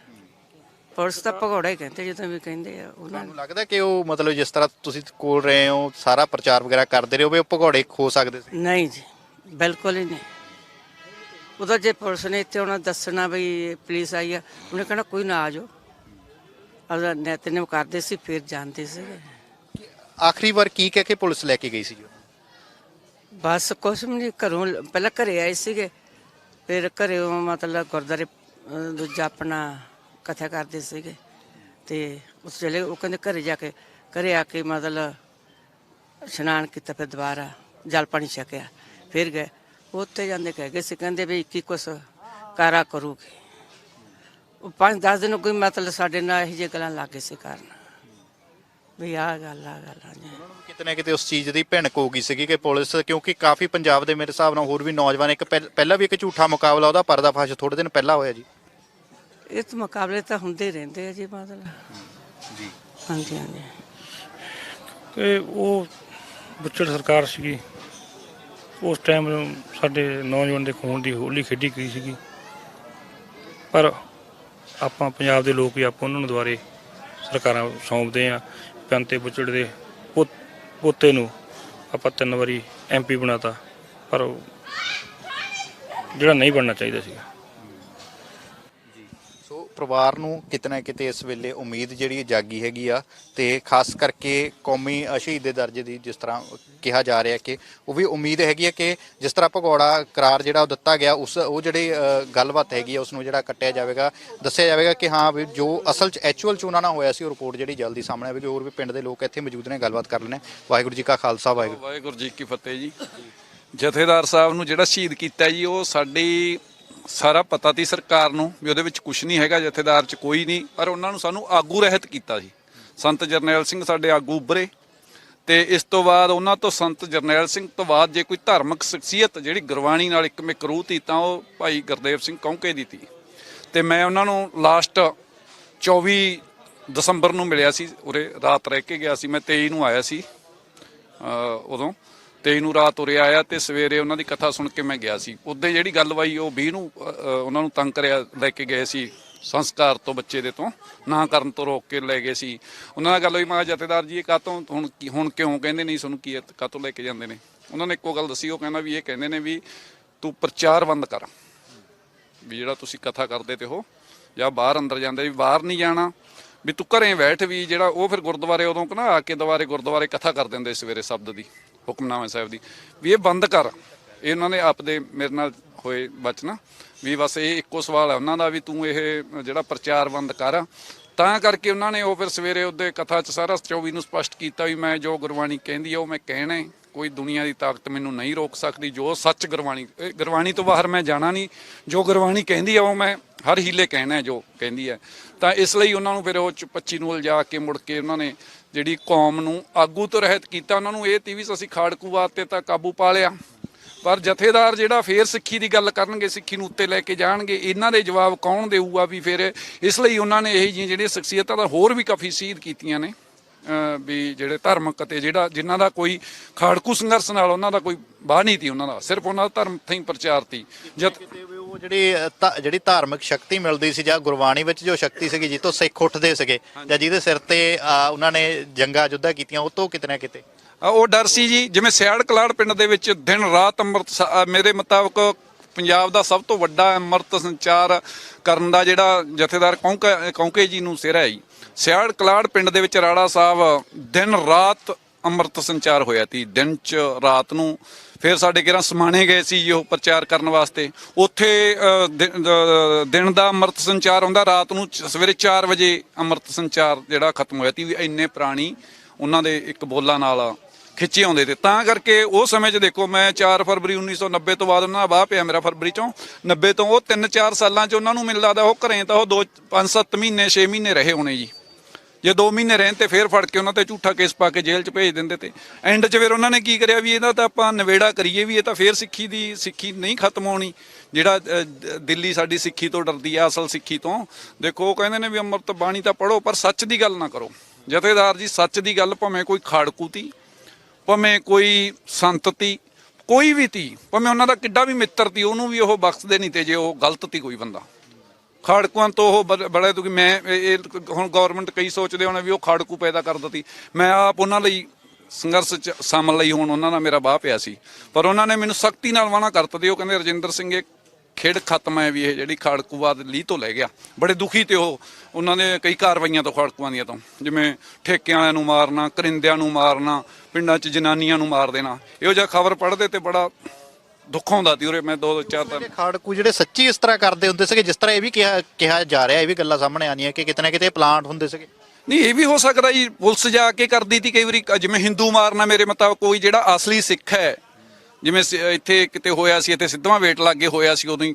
ਪੁਲਿਸ ਤਾਂ ਭਗੌੜਾ ਹੀ ਕਹਿੰਦੇ ਜਦੋਂ ਵੀ ਕਹਿੰਦੇ ਆ ਉਹਨਾਂ ਤੁਹਾਨੂੰ ਲੱਗਦਾ ਕਿ ਉਹ ਮਤਲਬ ਜਿਸ ਤਰ੍ਹਾਂ ਤੁਸੀਂ ਕੋਲ ਰਹੇ ਹੋ ਸਾਰਾ ਪ੍ਰਚਾਰ ਵਗੈਰਾ ਕਰਦੇ ਰਹੇ ਹੋ ਵੀ ਉਹ ਭਗੌੜੇ ਹੋ ਸਕਦੇ ਸੀ? ਨਹੀਂ ਜੀ ਬਿਲਕੁਲ ਹੀ ਨਹੀਂ। ਉਦੋਂ ਜੇ ਪੁਲਿਸ ਨੇ ਇੱਥੇ ਉਹਨਾਂ ਦੱਸਣਾ ਵੀ ਪੁਲਿਸ ਆਈ ਆ ਉਹਨੇ ਕਹਿਣਾ ਕੋਈ ਨਾ ਆ ਜਾਓ। ਨਿਤਨੇਮ ਕਰਦੇ ਸੀ ਫਿਰ ਜਾਂਦੇ ਸੀਗੇ। ਆਖਰੀ ਵਾਰ ਕੀ ਕਹਿ ਕੇ ਪੁਲਿਸ ਲੈ ਕੇ ਗਈ ਸੀ ਜੀ ਬਸ ਕੁਛ ਵੀ ਨਹੀਂ, ਘਰੋਂ ਪਹਿਲਾਂ ਘਰੇ ਆਏ ਸੀਗੇ। ਫਿਰ ਘਰੇ ਮਤਲਬ ਗੁਰਦਾਰੇ ਦੂਜਾ ਆਪਣਾ ਕਥਾ ਕਰਦੇ ਸੀਗੇ। ਤੇ ਉਸ ਵੇਲੇ ਉਹ ਕਹਿੰਦੇ ਘਰੇ ਜਾ ਕੇ, ਘਰੇ ਆ ਕੇ ਮਤਲਬ ਇਸ਼ਨਾਨ ਕੀਤਾ, ਫਿਰ ਦੁਬਾਰਾ ਜਲ ਪਾਣੀ ਛਕਿਆ। ਫਿਰ ਗਏ। ਉੱਥੇ ਜਾਂਦੇ ਕਹਿ ਗਏ ਸੀ, ਕਹਿੰਦੇ ਵੀ ਕੀ ਕੁਛ ਕਾਰਾ ਕਰੂਗੀ। ਉਹ ਪੰਜ ਦਸ ਦਿਨ ਕੋਈ ਮਤਲਬ ਸਾਡੇ ਨਾਲ ਇਹੋ ਜਿਹੇ ਗੱਲਾਂ ਲੱਗੇ ਸੀ ਕਰਨ। ਵੀ ਗੱਲ ਆ ਗੱਲ ਆ ਜੀ ਉਹਨਾਂ ਨੂੰ ਕਿਤੇ ਨਾ ਕਿਤੇ ਉਸ ਚੀਜ਼ ਦੀ ਭਿਣਕ ਹੋ ਗਈ ਸੀਗੀ ਕਿ ਪੁਲਿਸ ਕਿਉਂਕਿ ਕਾਫੀ ਪੰਜਾਬ ਦੇ ਮੇਰੇ ਹਿਸਾਬ ਨਾਲ ਹੋਰ ਵੀ ਨੌਜਵਾਨ ਇੱਕ ਪਹਿ- ਪਹਿਲਾਂ ਵੀ ਇੱਕ ਝੂਠਾ ਮੁਕਾਬਲਾ ਉਹਦਾ ਪਰਦਾਫਾਸ਼ ਥੋੜੇ ਦਿਨ ਪਹਿਲਾਂ ਹੋਇਆ ਜੀ। ਇਹ ਤਾਂ ਮੁਕਾਬਲੇ ਤਾਂ ਹੁੰਦੇ ਰਹਿੰਦੇ ਆ ਜੀ ਮਤਲਬ ਜੀ। ਹਾਂਜੀ ਹਾਂਜੀ। ਕਿ ਉਹ ਬੁੱਚੜ ਸਰਕਾਰ ਸੀਗੀ। ਉਸ ਟਾਈਮ ਸਾਡੇ ਨੌਜਵਾਨ ਦੇ ਖੂਨ ਦੀ ਹੋਲੀ ਖੇਡੀ ਗਈ ਸੀਗੀ। ਪਰ ਆਪਾਂ ਪੰਜਾਬ ਦੇ ਲੋਕ ਹੀ ਆਪਾਂ ਉਹਨਾਂ ਨੂੰ ਦੁਆਰੇ ਸਰਕਾਰਾਂ ਸੌਂਪਦੇ ਆ ਪੰਤੇ ਬੁੱਚੜ ਦੇ ਪੋ- ਪੋਤੇ ਨੂੰ ਆਪਾਂ ਤਿੰਨ ਵਾਰੀ ਐਮਪੀ ਬਣਾਤਾ, ਪਰ ਉਹ ਜਿਹੜਾ ਨਹੀਂ ਬਣਨਾ ਚਾਹੀਦਾ ਸੀਗਾ। ਪਰਿਵਾਰ ਨੂੰ ਕਿਤੇ ਨਾ ਕਿਤੇ ਇਸ ਵੇਲੇ ਉਮੀਦ ਜਿਹੜੀ ਜਾਗੀ ਹੈਗੀ ਆ ਤੇ ਖਾਸ ਕਰਕੇ ਕੌਮੀ ਅ, ਸ਼ਹੀਦ ਦੇ ਦਰਜੇ ਦੀ ਜਿਸ ਤਰ੍ਹਾਂ ਕਿਹਾ ਜਾ ਰਿਹਾ ਕਿ ਉਹ ਵੀ ਉਮੀਦ ਹੈਗੀ ਹੈ ਕਿ ਜਿਸ ਤਰ੍ਹਾਂ ਭਗੌੜਾ ਕਰਾਰ ਜਿਹੜਾ ਉਹ ਦਿੱਤਾ ਗਿਆ ਉਸ ਉਹ ਜਿਹੜੀ ਗੱਲਬਾਤ ਹੈਗੀ ਆ ਉਸ ਨੂੰ ਜਿਹੜਾ ਕੱਟਿਆ ਜਾਵੇਗਾ ਦੱਸਿਆ ਜਾਵੇਗਾ ਕਿ ਹਾਂ ਵੀ ਜੋ ਅਸਲ ਚ ਐਕਚੁਅਲ ਚੋਣਾਂ ਨਾਲ ਹੋਇਆ ਸੀ ਉਹ ਰਿਪੋਰਟ ਜਿਹੜੀ ਜਲਦੀ ਸਾਹਮਣੇ ਆਵੇਗੀ ਹੋਰ ਵੀ ਪਿੰਡ ਦੇ ਲੋਕ ਇੱਥੇ ਮੌਜੂਦ ਨੇ ਗੱਲਬਾਤ ਕਰ ਲੈਣੇ ਵਾਹਿਗੁਰੂ ਜੀ ਕਾ ਖਾਲਸਾ ਵਾਹਿਗੁਰੂ ਵਾਹਿਗੁਰੂ ਜੀ ਕੀ ਫਤਿਹ ਜੀ। ਜਥੇਦਾਰ ਸਾਹਿਬ ਨੂੰ ਜਿਹੜਾ ਸ਼ਹੀਦ ਕੀਤਾ ਜੀ ਉਹ ਸਾਡੀ ਸਾਰਾ ਪਤਾ ਤੀ ਸਰਕਾਰ ਨੂੰ ਵੀ ਉਹਦੇ ਵਿੱਚ ਕੁਝ ਨਹੀਂ ਹੈਗਾ, ਜਥੇਦਾਰ 'ਚ ਕੋਈ ਨਹੀਂ। ਪਰ ਉਹਨਾਂ ਨੂੰ ਸਾਨੂੰ ਆਗੂ ਰਹਿਤ ਕੀਤਾ ਸੀ। ਸੰਤ ਜਰਨੈਲ ਸਿੰਘ ਸਾਡੇ ਆਗੂ ਉਭਰੇ। ਤੇ ਇਸ ਤੋਂ ਬਾਅਦ ਉਹਨਾਂ ਤੋਂ ਸੰਤ ਜਰਨੈਲ ਸਿੰਘ ਤੋਂ ਬਾਅਦ ਜੇ ਕੋਈ ਧਾਰਮਿਕ ਸ਼ਖਸੀਅਤ ਜਿਹੜੀ ਗੁਰਬਾਣੀ ਨਾਲ ਇੱਕ ਮਿਕਰੂ ਤੀ, ਤਾਂ ਉਹ ਭਾਈ ਗੁਰਦੇਵ ਸਿੰਘ ਕੌਂਕੇ ਦੀ ਤੀ। ਤੇ ਮੈਂ ਉਹਨਾਂ ਨੂੰ ਲਾਸਟ 24 ਦਸੰਬਰ ਨੂੰ ਮਿਲਿਆ ਸੀ, ਉਰੇ ਰਾਤ ਰਹਿ ਕੇ ਗਿਆ ਸੀ। ਮੈਂ 23 ਨੂੰ ਆਇਆ ਸੀ ਉਦੋਂ। 23 ਨੂੰ ਰਾਤ ਉਰੇ ਆਇਆ ਤੇ ਸਵੇਰੇ ਉਹਨਾਂ ਦੀ ਕਥਾ ਸੁਣ ਕੇ ਮੈਂ ਗਿਆ ਸੀ। ਉਦੋਂ ਜਿਹੜੀ ਗੱਲ ਬਾਈ ਉਹ 20 ਨੂੰ ਉਹਨਾਂ ਨੂੰ ਤੰਗ ਕਰਿਆ, ਲੈ ਕੇ ਗਏ ਸੀ ਸੰਸਕਾਰ ਤੋਂ ਬੱਚੇ ਦੇ ਤੋਂ, ਨਾ ਕਰਨ ਤੋਂ ਰੋਕ ਕੇ ਲੈ ਗਏ ਸੀ। ਉਹਨਾਂ ਨਾਲ ਗੱਲ ਹੋਈ ਮੈਂ ਜਥੇਦਾਰ ਜੀ, ਇਹ ਕਾਤੋਂ ਹੁਣ ਹੁਣ ਕਿਉਂ ਕਹਿੰਦੇ ਨਹੀਂ ਤੁਹਾਨੂੰ ਕੀ ਕਾਤੋਂ ਲੈ ਕੇ ਜਾਂਦੇ ਨੇ? ਉਹਨਾਂ ਨੇ ਇੱਕੋ ਗੱਲ ਦੱਸੀ, ਉਹ ਕਹਿੰਦਾ ਵੀ ਇਹ ਕਹਿੰਦੇ ਨੇ ਵੀ ਤੂੰ ਪ੍ਰਚਾਰ ਬੰਦ ਕਰ। ਵੀ ਜਿਹੜਾ ਤੁਸੀਂ ਕਥਾ ਕਰਦੇ ਤੇ ਹੋ, ਜਾਂ ਬਾਹਰ ਅੰਦਰ ਜਾਂਦੇ, ਵੀ ਬਾਹਰ ਨਹੀਂ ਜਾਣਾ, ਵੀ ਤੂੰ ਘਰੇ ਬੈਠ ਵੀ, ਜਿਹੜਾ ਉਹ ਫਿਰ ਗੁਰਦੁਆਰੇ ਉਦੋਂ ਕਿ ਨਾ ਆ ਕੇ ਦੁਬਾਰੇ ਗੁਰਦੁਆਰੇ ਕਥਾ ਕਰ ਦਿੰਦੇ ਸਵੇਰੇ ਸ਼ਬਦ ਦੀ। ਹੁਕਮਨਾਮਾ ਸਾਹਿਬ ਦੀ, ਵੀ ਇਹ ਬੰਦ ਕਰ। ਇਹ ਉਹਨਾਂ ਨੇ ਆਪਦੇ ਮੇਰੇ ਨਾਲ ਹੋਏ ਬਚਨਾ। ਵੀ ਬਸ ਇਹ ਇੱਕੋ ਸਵਾਲ ਹੈ ਉਹਨਾਂ ਦਾ ਵੀ ਤੂੰ ਇਹ ਜਿਹੜਾ ਪ੍ਰਚਾਰ ਬੰਦ ਕਰ। ਤਾਂ ਕਰਕੇ ਉਹਨਾਂ ਨੇ ਉਹ ਫਿਰ ਸਵੇਰੇ ਉਹਦੇ ਕਥਾ ਚ ਸਾਰਾ 24 ਨੂੰ ਸਪਸ਼ਟ ਕੀਤਾ ਵੀ ਮੈਂ ਜੋ ਗੁਰਬਾਣੀ ਕਹਿੰਦੀ ਆ ਉਹ ਮੈਂ ਕਹਿਣਾ ਹੈ ਕੋਈ ਦੁਨੀਆ ਦੀ ਤਾਕਤ ਮੈਨੂੰ ਨਹੀਂ ਰੋਕ ਸਕਦੀ, ਜੋ ਸੱਚ ਗੁਰਬਾਣੀ, ਇਹ ਗੁਰਬਾਣੀ ਤੋਂ ਬਾਹਰ ਮੈਂ ਜਾਣਾ ਨਹੀਂ। ਜੋ ਗੁਰਬਾਣੀ ਕਹਿੰਦੀ ਆ ਉਹ ਮੈਂ ਹਰ ਹੀਲੇ ਕਹਿਣਾ ਜੋ ਕਹਿੰਦੀ ਹੈ ਤਾਂ ਇਸ ਲਈ ਉਹਨਾਂ ਨੂੰ ਫਿਰ ਉਹ ਚ 25 ਨੂੰ ਉਲਝਾ ਕੇ ਮੁੜ ਕੇ ਉਹਨਾਂ ਨੇ ਜਿਹੜੀ ਕੌਮ ਨੂੰ ਆਗੂ ਤੋਂ ਰਹਿਤ ਕੀਤਾ, ਉਹਨਾਂ ਨੂੰ ਇਹ ਤੀ ਵੀ ਅਸੀਂ ਖਾੜਕੂਵਾਦ ਤੇ ਤਾਂ ਕਾਬੂ ਪਾ ਲਿਆ। ਪਰ ਜਥੇਦਾਰ ਜਿਹੜਾ ਫੇਰ ਸਿੱਖੀ ਦੀ ਗੱਲ ਕਰਨਗੇ, ਸਿੱਖੀ ਨੂੰ ਉੱਤੇ ਲੈ ਕੇ ਜਾਣਗੇ, ਇਹਨਾਂ ਦੇ ਜਵਾਬ ਕੌਣ ਦੇਊਗਾ ਵੀ ਫਿਰ ਇਸ ਲਈ ਉਹਨਾਂ ਨੇ ਇਹ ਜਿਹੀਆਂ ਜਿਹੜੀਆਂ ਸ਼ਖਸੀਅਤਾਂ ਦਾ ਹੋਰ ਵੀ ਕਾਫੀ ਸ਼ਹੀਦ ਕੀਤੀਆਂ ਨੇ ਵੀ ਜਿਹੜੇ ਧਾਰਮਿਕ ਅਤੇ ਜਿਹੜਾ ਜਿਨ੍ਹਾਂ ਦਾ ਕੋਈ ਖਾੜਕੂ ਸੰਘਰਸ਼ ਨਾਲ ਉਹਨਾਂ ਦਾ ਕੋਈ ਬਾਹ ਨਹੀਂ ਸੀ ਉਹਨਾਂ ਦਾ, ਸਿਰਫ ਉਹਨਾਂ ਦਾ ਧਰਮ ਥਈ ਪ੍ਰਚਾਰ ਤੀ। ਜਦ ਉਹ ਜਿਹੜੀ ਧਾ- ਜਿਹੜੀ ਧਾਰਮਿਕ ਸ਼ਕਤੀ ਮਿਲਦੀ ਸੀ ਜਾਂ ਗੁਰਬਾਣੀ ਵਿੱਚ ਜੋ ਸ਼ਕਤੀ ਸੀਗੀ ਜਿੱਤੋਂ ਸਿੱਖ ਉੱਠਦੇ ਸੀਗੇ ਜਾਂ ਜਿਹਦੇ ਸਿਰ ਤੇ ਅ, ਉਹਨਾਂ ਨੇ ਜੰਗਾਂ ਯੁੱਧਾਂ ਕੀਤੀਆਂ ਉਹ ਤੋਂ ਕਿਤੇ ਨਾ ਕਿਤੇ? ਉਹ ਡਰ ਸੀ ਜੀ। ਜਿਵੇਂ ਸਿਆੜ ਕਲਾੜ ਪਿੰਡ ਦੇ ਵਿੱਚ ਦਿਨ ਰਾਤ ਅੰਮ੍ਰਿਤ ਸ- ਅ, ਮੇਰੇ ਮੁਤਾਬਕ ਪੰਜਾਬ ਦਾ ਸਭ ਤੋਂ ਵੱਡਾ ਅੰਮ੍ਰਿਤ ਸੰਚਾਰ ਕਰਨ ਦਾ ਜਿਹੜਾ ਜਥੇਦਾਰ ਕੌਂਕਾ ਕੌਂਕੇ ਜੀ ਨੂੰ ਸਿਰ ਹੈ ਜੀ। ਸਿਆੜ ਕਲਾੜ ਪਿੰਡ ਦੇ ਵਿੱਚ ਰਾੜਾ ਸਾਹਿਬ ਦਿਨ ਰਾਤ ਅੰਮ੍ਰਿਤ ਸੰਚਾਰ ਹੋਇਆ ਸੀ। ਦਿਨ ਚ ਰਾਤ ਨੂੰ ਫਿਰ ਸਾਡੇ ਕਿਰਾਂ ਸਮਾਣੇ ਗਏ ਸੀ ਜੀ ਉਹ ਪ੍ਰਚਾਰ ਕਰਨ ਵਾਸਤੇ। ਉੱਥੇ ਦਿਨ ਦਾ ਅੰਮ੍ਰਿਤ ਸੰਚਾਰ ਹੁੰਦਾ, ਰਾਤ ਨੂੰ ਚ- ਸਵੇਰੇ 4 ਵਜੇ ਅੰਮ੍ਰਿਤ ਸੰਚਾਰ ਜਿਹੜਾ ਖਤਮ ਹੋਇਆ ਸੀ ਵੀ ਇੰਨੇ ਪ੍ਰਾਣੀ ਉਹਨਾਂ ਦੇ ਇੱਕ ਬੋਲਾਂ ਨਾਲ ਖਿੱਚੇ ਆਉਂਦੇ ਤੇ। ਤਾਂ ਕਰਕੇ ਉਹ ਸਮੇਂ 'ਚ ਦੇਖੋ ਮੈਂ 4 ਫਰਵਰੀ 1990 ਤੋਂ ਬਾਅਦ ਉਹਨਾਂ ਦਾ ਵਾਹ ਪਿਆ ਮੇਰਾ ਫਰਵਰੀ ਚੋਂ। 90 ਤੋਂ ਉਹ 3-4 ਸਾਲਾਂ 'ਚ ਉਹਨਾਂ ਨੂੰ ਮੈਨੂੰ ਲੱਗਦਾ ਉਹ ਘਰੇ ਤਾਂ ਉਹ 2 5-7 ਮਹੀਨੇ 6 ਮਹੀਨੇ ਰਹੇ ਹੋਣੇ ਜੀ। ਜੇ 2 ਮਹੀਨੇ ਰਹਿਣ ਤੇ ਫੇਰ ਫੜ ਕੇ ਉਹਨਾਂ ਤੇ ਝੂਠਾ ਕੇਸ ਪਾ ਕੇ ਜੇਲ੍ਹ 'ਚ ਭੇਜ ਦਿੰਦੇ ਤੇ। ਐਂਡ 'ਚ ਫਿਰ ਉਹਨਾਂ ਨੇ ਕੀ ਕਰਿਆ ਵੀ ਇਹਦਾ ਤਾਂ ਆਪਾਂ ਨਵੇੜਾ ਕਰੀਏ ਵੀ ਇਹ ਤਾਂ ਫੇਰ ਸਿੱਖੀ ਦੀ, ਸਿੱਖੀ ਨਹੀਂ ਖਤਮ ਹੋਣੀ। ਜਿਹੜਾ ਦਿੱਲੀ ਸਾਡੀ ਸਿੱਖੀ ਤੋਂ ਡਰਦੀ ਆ, ਅਸਲ ਸਿੱਖੀ ਤੋਂ। ਦੇਖੋ, ਉਹ ਕਹਿੰਦੇ ਨੇ ਵੀ ਅੰਮ੍ਰਿਤ ਬਾਣੀ ਤਾਂ ਪੜੋ ਪਰ ਸੱਚ ਦੀ ਗੱਲ ਨਾ ਕਰੋ। ਜਥੇਦਾਰ ਜੀ, ਸੱਚ ਦੀ ਗੱਲ ਭਾਵੇਂ ਕੋਈ ਖਾੜਕੂ ਤੀ ਭਾਵੇਂ ਕੋਈ ਸੰਤ ਤੀ, ਕੋਈ ਵੀ ਤੀ, ਭਾਵੇਂ ਉਹਨਾਂ ਦਾ ਕਿੱਡਾ ਵੀ ਮਿੱਤਰ ਤੀ, ਉਹਨੂੰ ਵੀ ਉਹ ਬਖਸ਼ਦੇ ਨਹੀਂ ਤੇ ਜੇ ਉਹ ਗਲਤ ਤੀ ਕੋਈ ਬੰਦਾ। ਖਾੜਕੂਆਂ ਤੋਂ ਉਹ ਬ- ਬੜਾ ਤੂੰ ਮੈਂ ਇਹ ਇਹ ਹੁਣ ਗਵਰਨਮੈਂਟ ਕਈ ਸੋਚਦੇ ਹੋਣੇ ਵੀ ਉਹ ਖਾੜਕੂ ਪੈਦਾ ਕਰ ਦਿੱਤੀ। ਮੈਂ ਆਪ ਉਹਨਾਂ ਲਈ ਸੰਘਰਸ਼ ਚ ਸ਼ਾਮਲ ਲਈ ਹੁਣ ਉਹਨਾਂ ਨਾਲ ਮੇਰਾ ਬਾਹ ਪਿਆ ਸੀ। ਪਰ ਉਹਨਾਂ ਨੇ ਮੈਨੂੰ ਸਖਤੀ ਨਾਲ ਵਾਣਾ ਕਰਤ ਉਹ ਕਹਿੰਦੇ, ਰਜਿੰਦਰ ਸਿੰਘ, ਇਹ ਖੇਡ ਖਤਮ ਹੈ ਵੀ ਇਹ ਜਿਹੜੀ ਖਾੜਕੂਵਾਦ ਲੀਹ ਤੋਂ ਲੈ ਗਿਆ। ਬੜੇ ਦੁਖੀ ਤੇ ਉਹ ਉਹਨਾਂ ਨੇ ਕਈ ਕਾਰਵਾਈਆਂ ਤੋਂ ਖਾੜਕੂਆਂ ਦੀਆਂ ਤੋਂ। ਜਿਵੇਂ ਠੇਕਿਆਂ ਵਾਲਿਆਂ ਨੂੰ ਮਾਰਨਾ, ਕਰਿੰਦਿਆਂ ਨੂੰ ਮਾਰਨਾ, ਪਿੰਡਾਂ 'ਚ ਜਨਾਨੀਆਂ ਨੂੰ ਮਾਰ ਦੇਣਾ। ਇਹੋ ਜਿਹਾ ਖਬਰ ਪੜ੍ਹਦੇ ਤੇ ਬੜਾ ਦੁੱਖ ਹੁੰਦਾ ਸੀ ਉਰੇ ਮੈਂ ਦੋ ਚਾਰ ਦਿਨ ਜਿਹੜੇ ਖਾੜਕੂ ਜਿਹੜੇ ਸੱਚੀ ਇਸ ਤਰ੍ਹਾਂ ਕਰਦੇ ਹੁੰਦੇ ਸੀਗੇ ਜਿਸ ਤਰ੍ਹਾਂ ਇਹ ਵੀ ਕਿਹਾ ਕਿਹਾ ਜਾ ਰਿਹਾ ਇਹ ਵੀ ਗੱਲਾਂ ਸਾਹਮਣੇ ਆਉਂਦੀਆਂ ਕਿ ਕਿਤੇ ਨਾ ਕਿਤੇ ਪਲਾਂਟ ਹੁੰਦੇ ਸੀਗੇ। ਨਹੀਂ ਇਹ ਵੀ ਹੋ ਸਕਦਾ ਜੀ ਪੁਲਿਸ ਜਾ ਕੇ ਕਰਦੀ ਤੀ ਕਈ ਵਾਰੀ ਜਿਵੇਂ ਹਿੰਦੂ ਮਾਰਨਾ ਮੇਰੇ ਮੁਤਾਬਕ ਕੋਈ ਜਿਹੜਾ ਅਸਲੀ ਸਿੱਖ ਹੈ ਜਿਵੇਂ ਸ- ਇੱਥੇ ਕਿਤੇ ਹੋਇਆ ਸੀ, ਇੱਥੇ ਸਿੱਧਵਾਂ ਵੇਟ ਲੱਗੇ ਹੋਇਆ ਸੀ, ਉਦੋਂ ਹੀ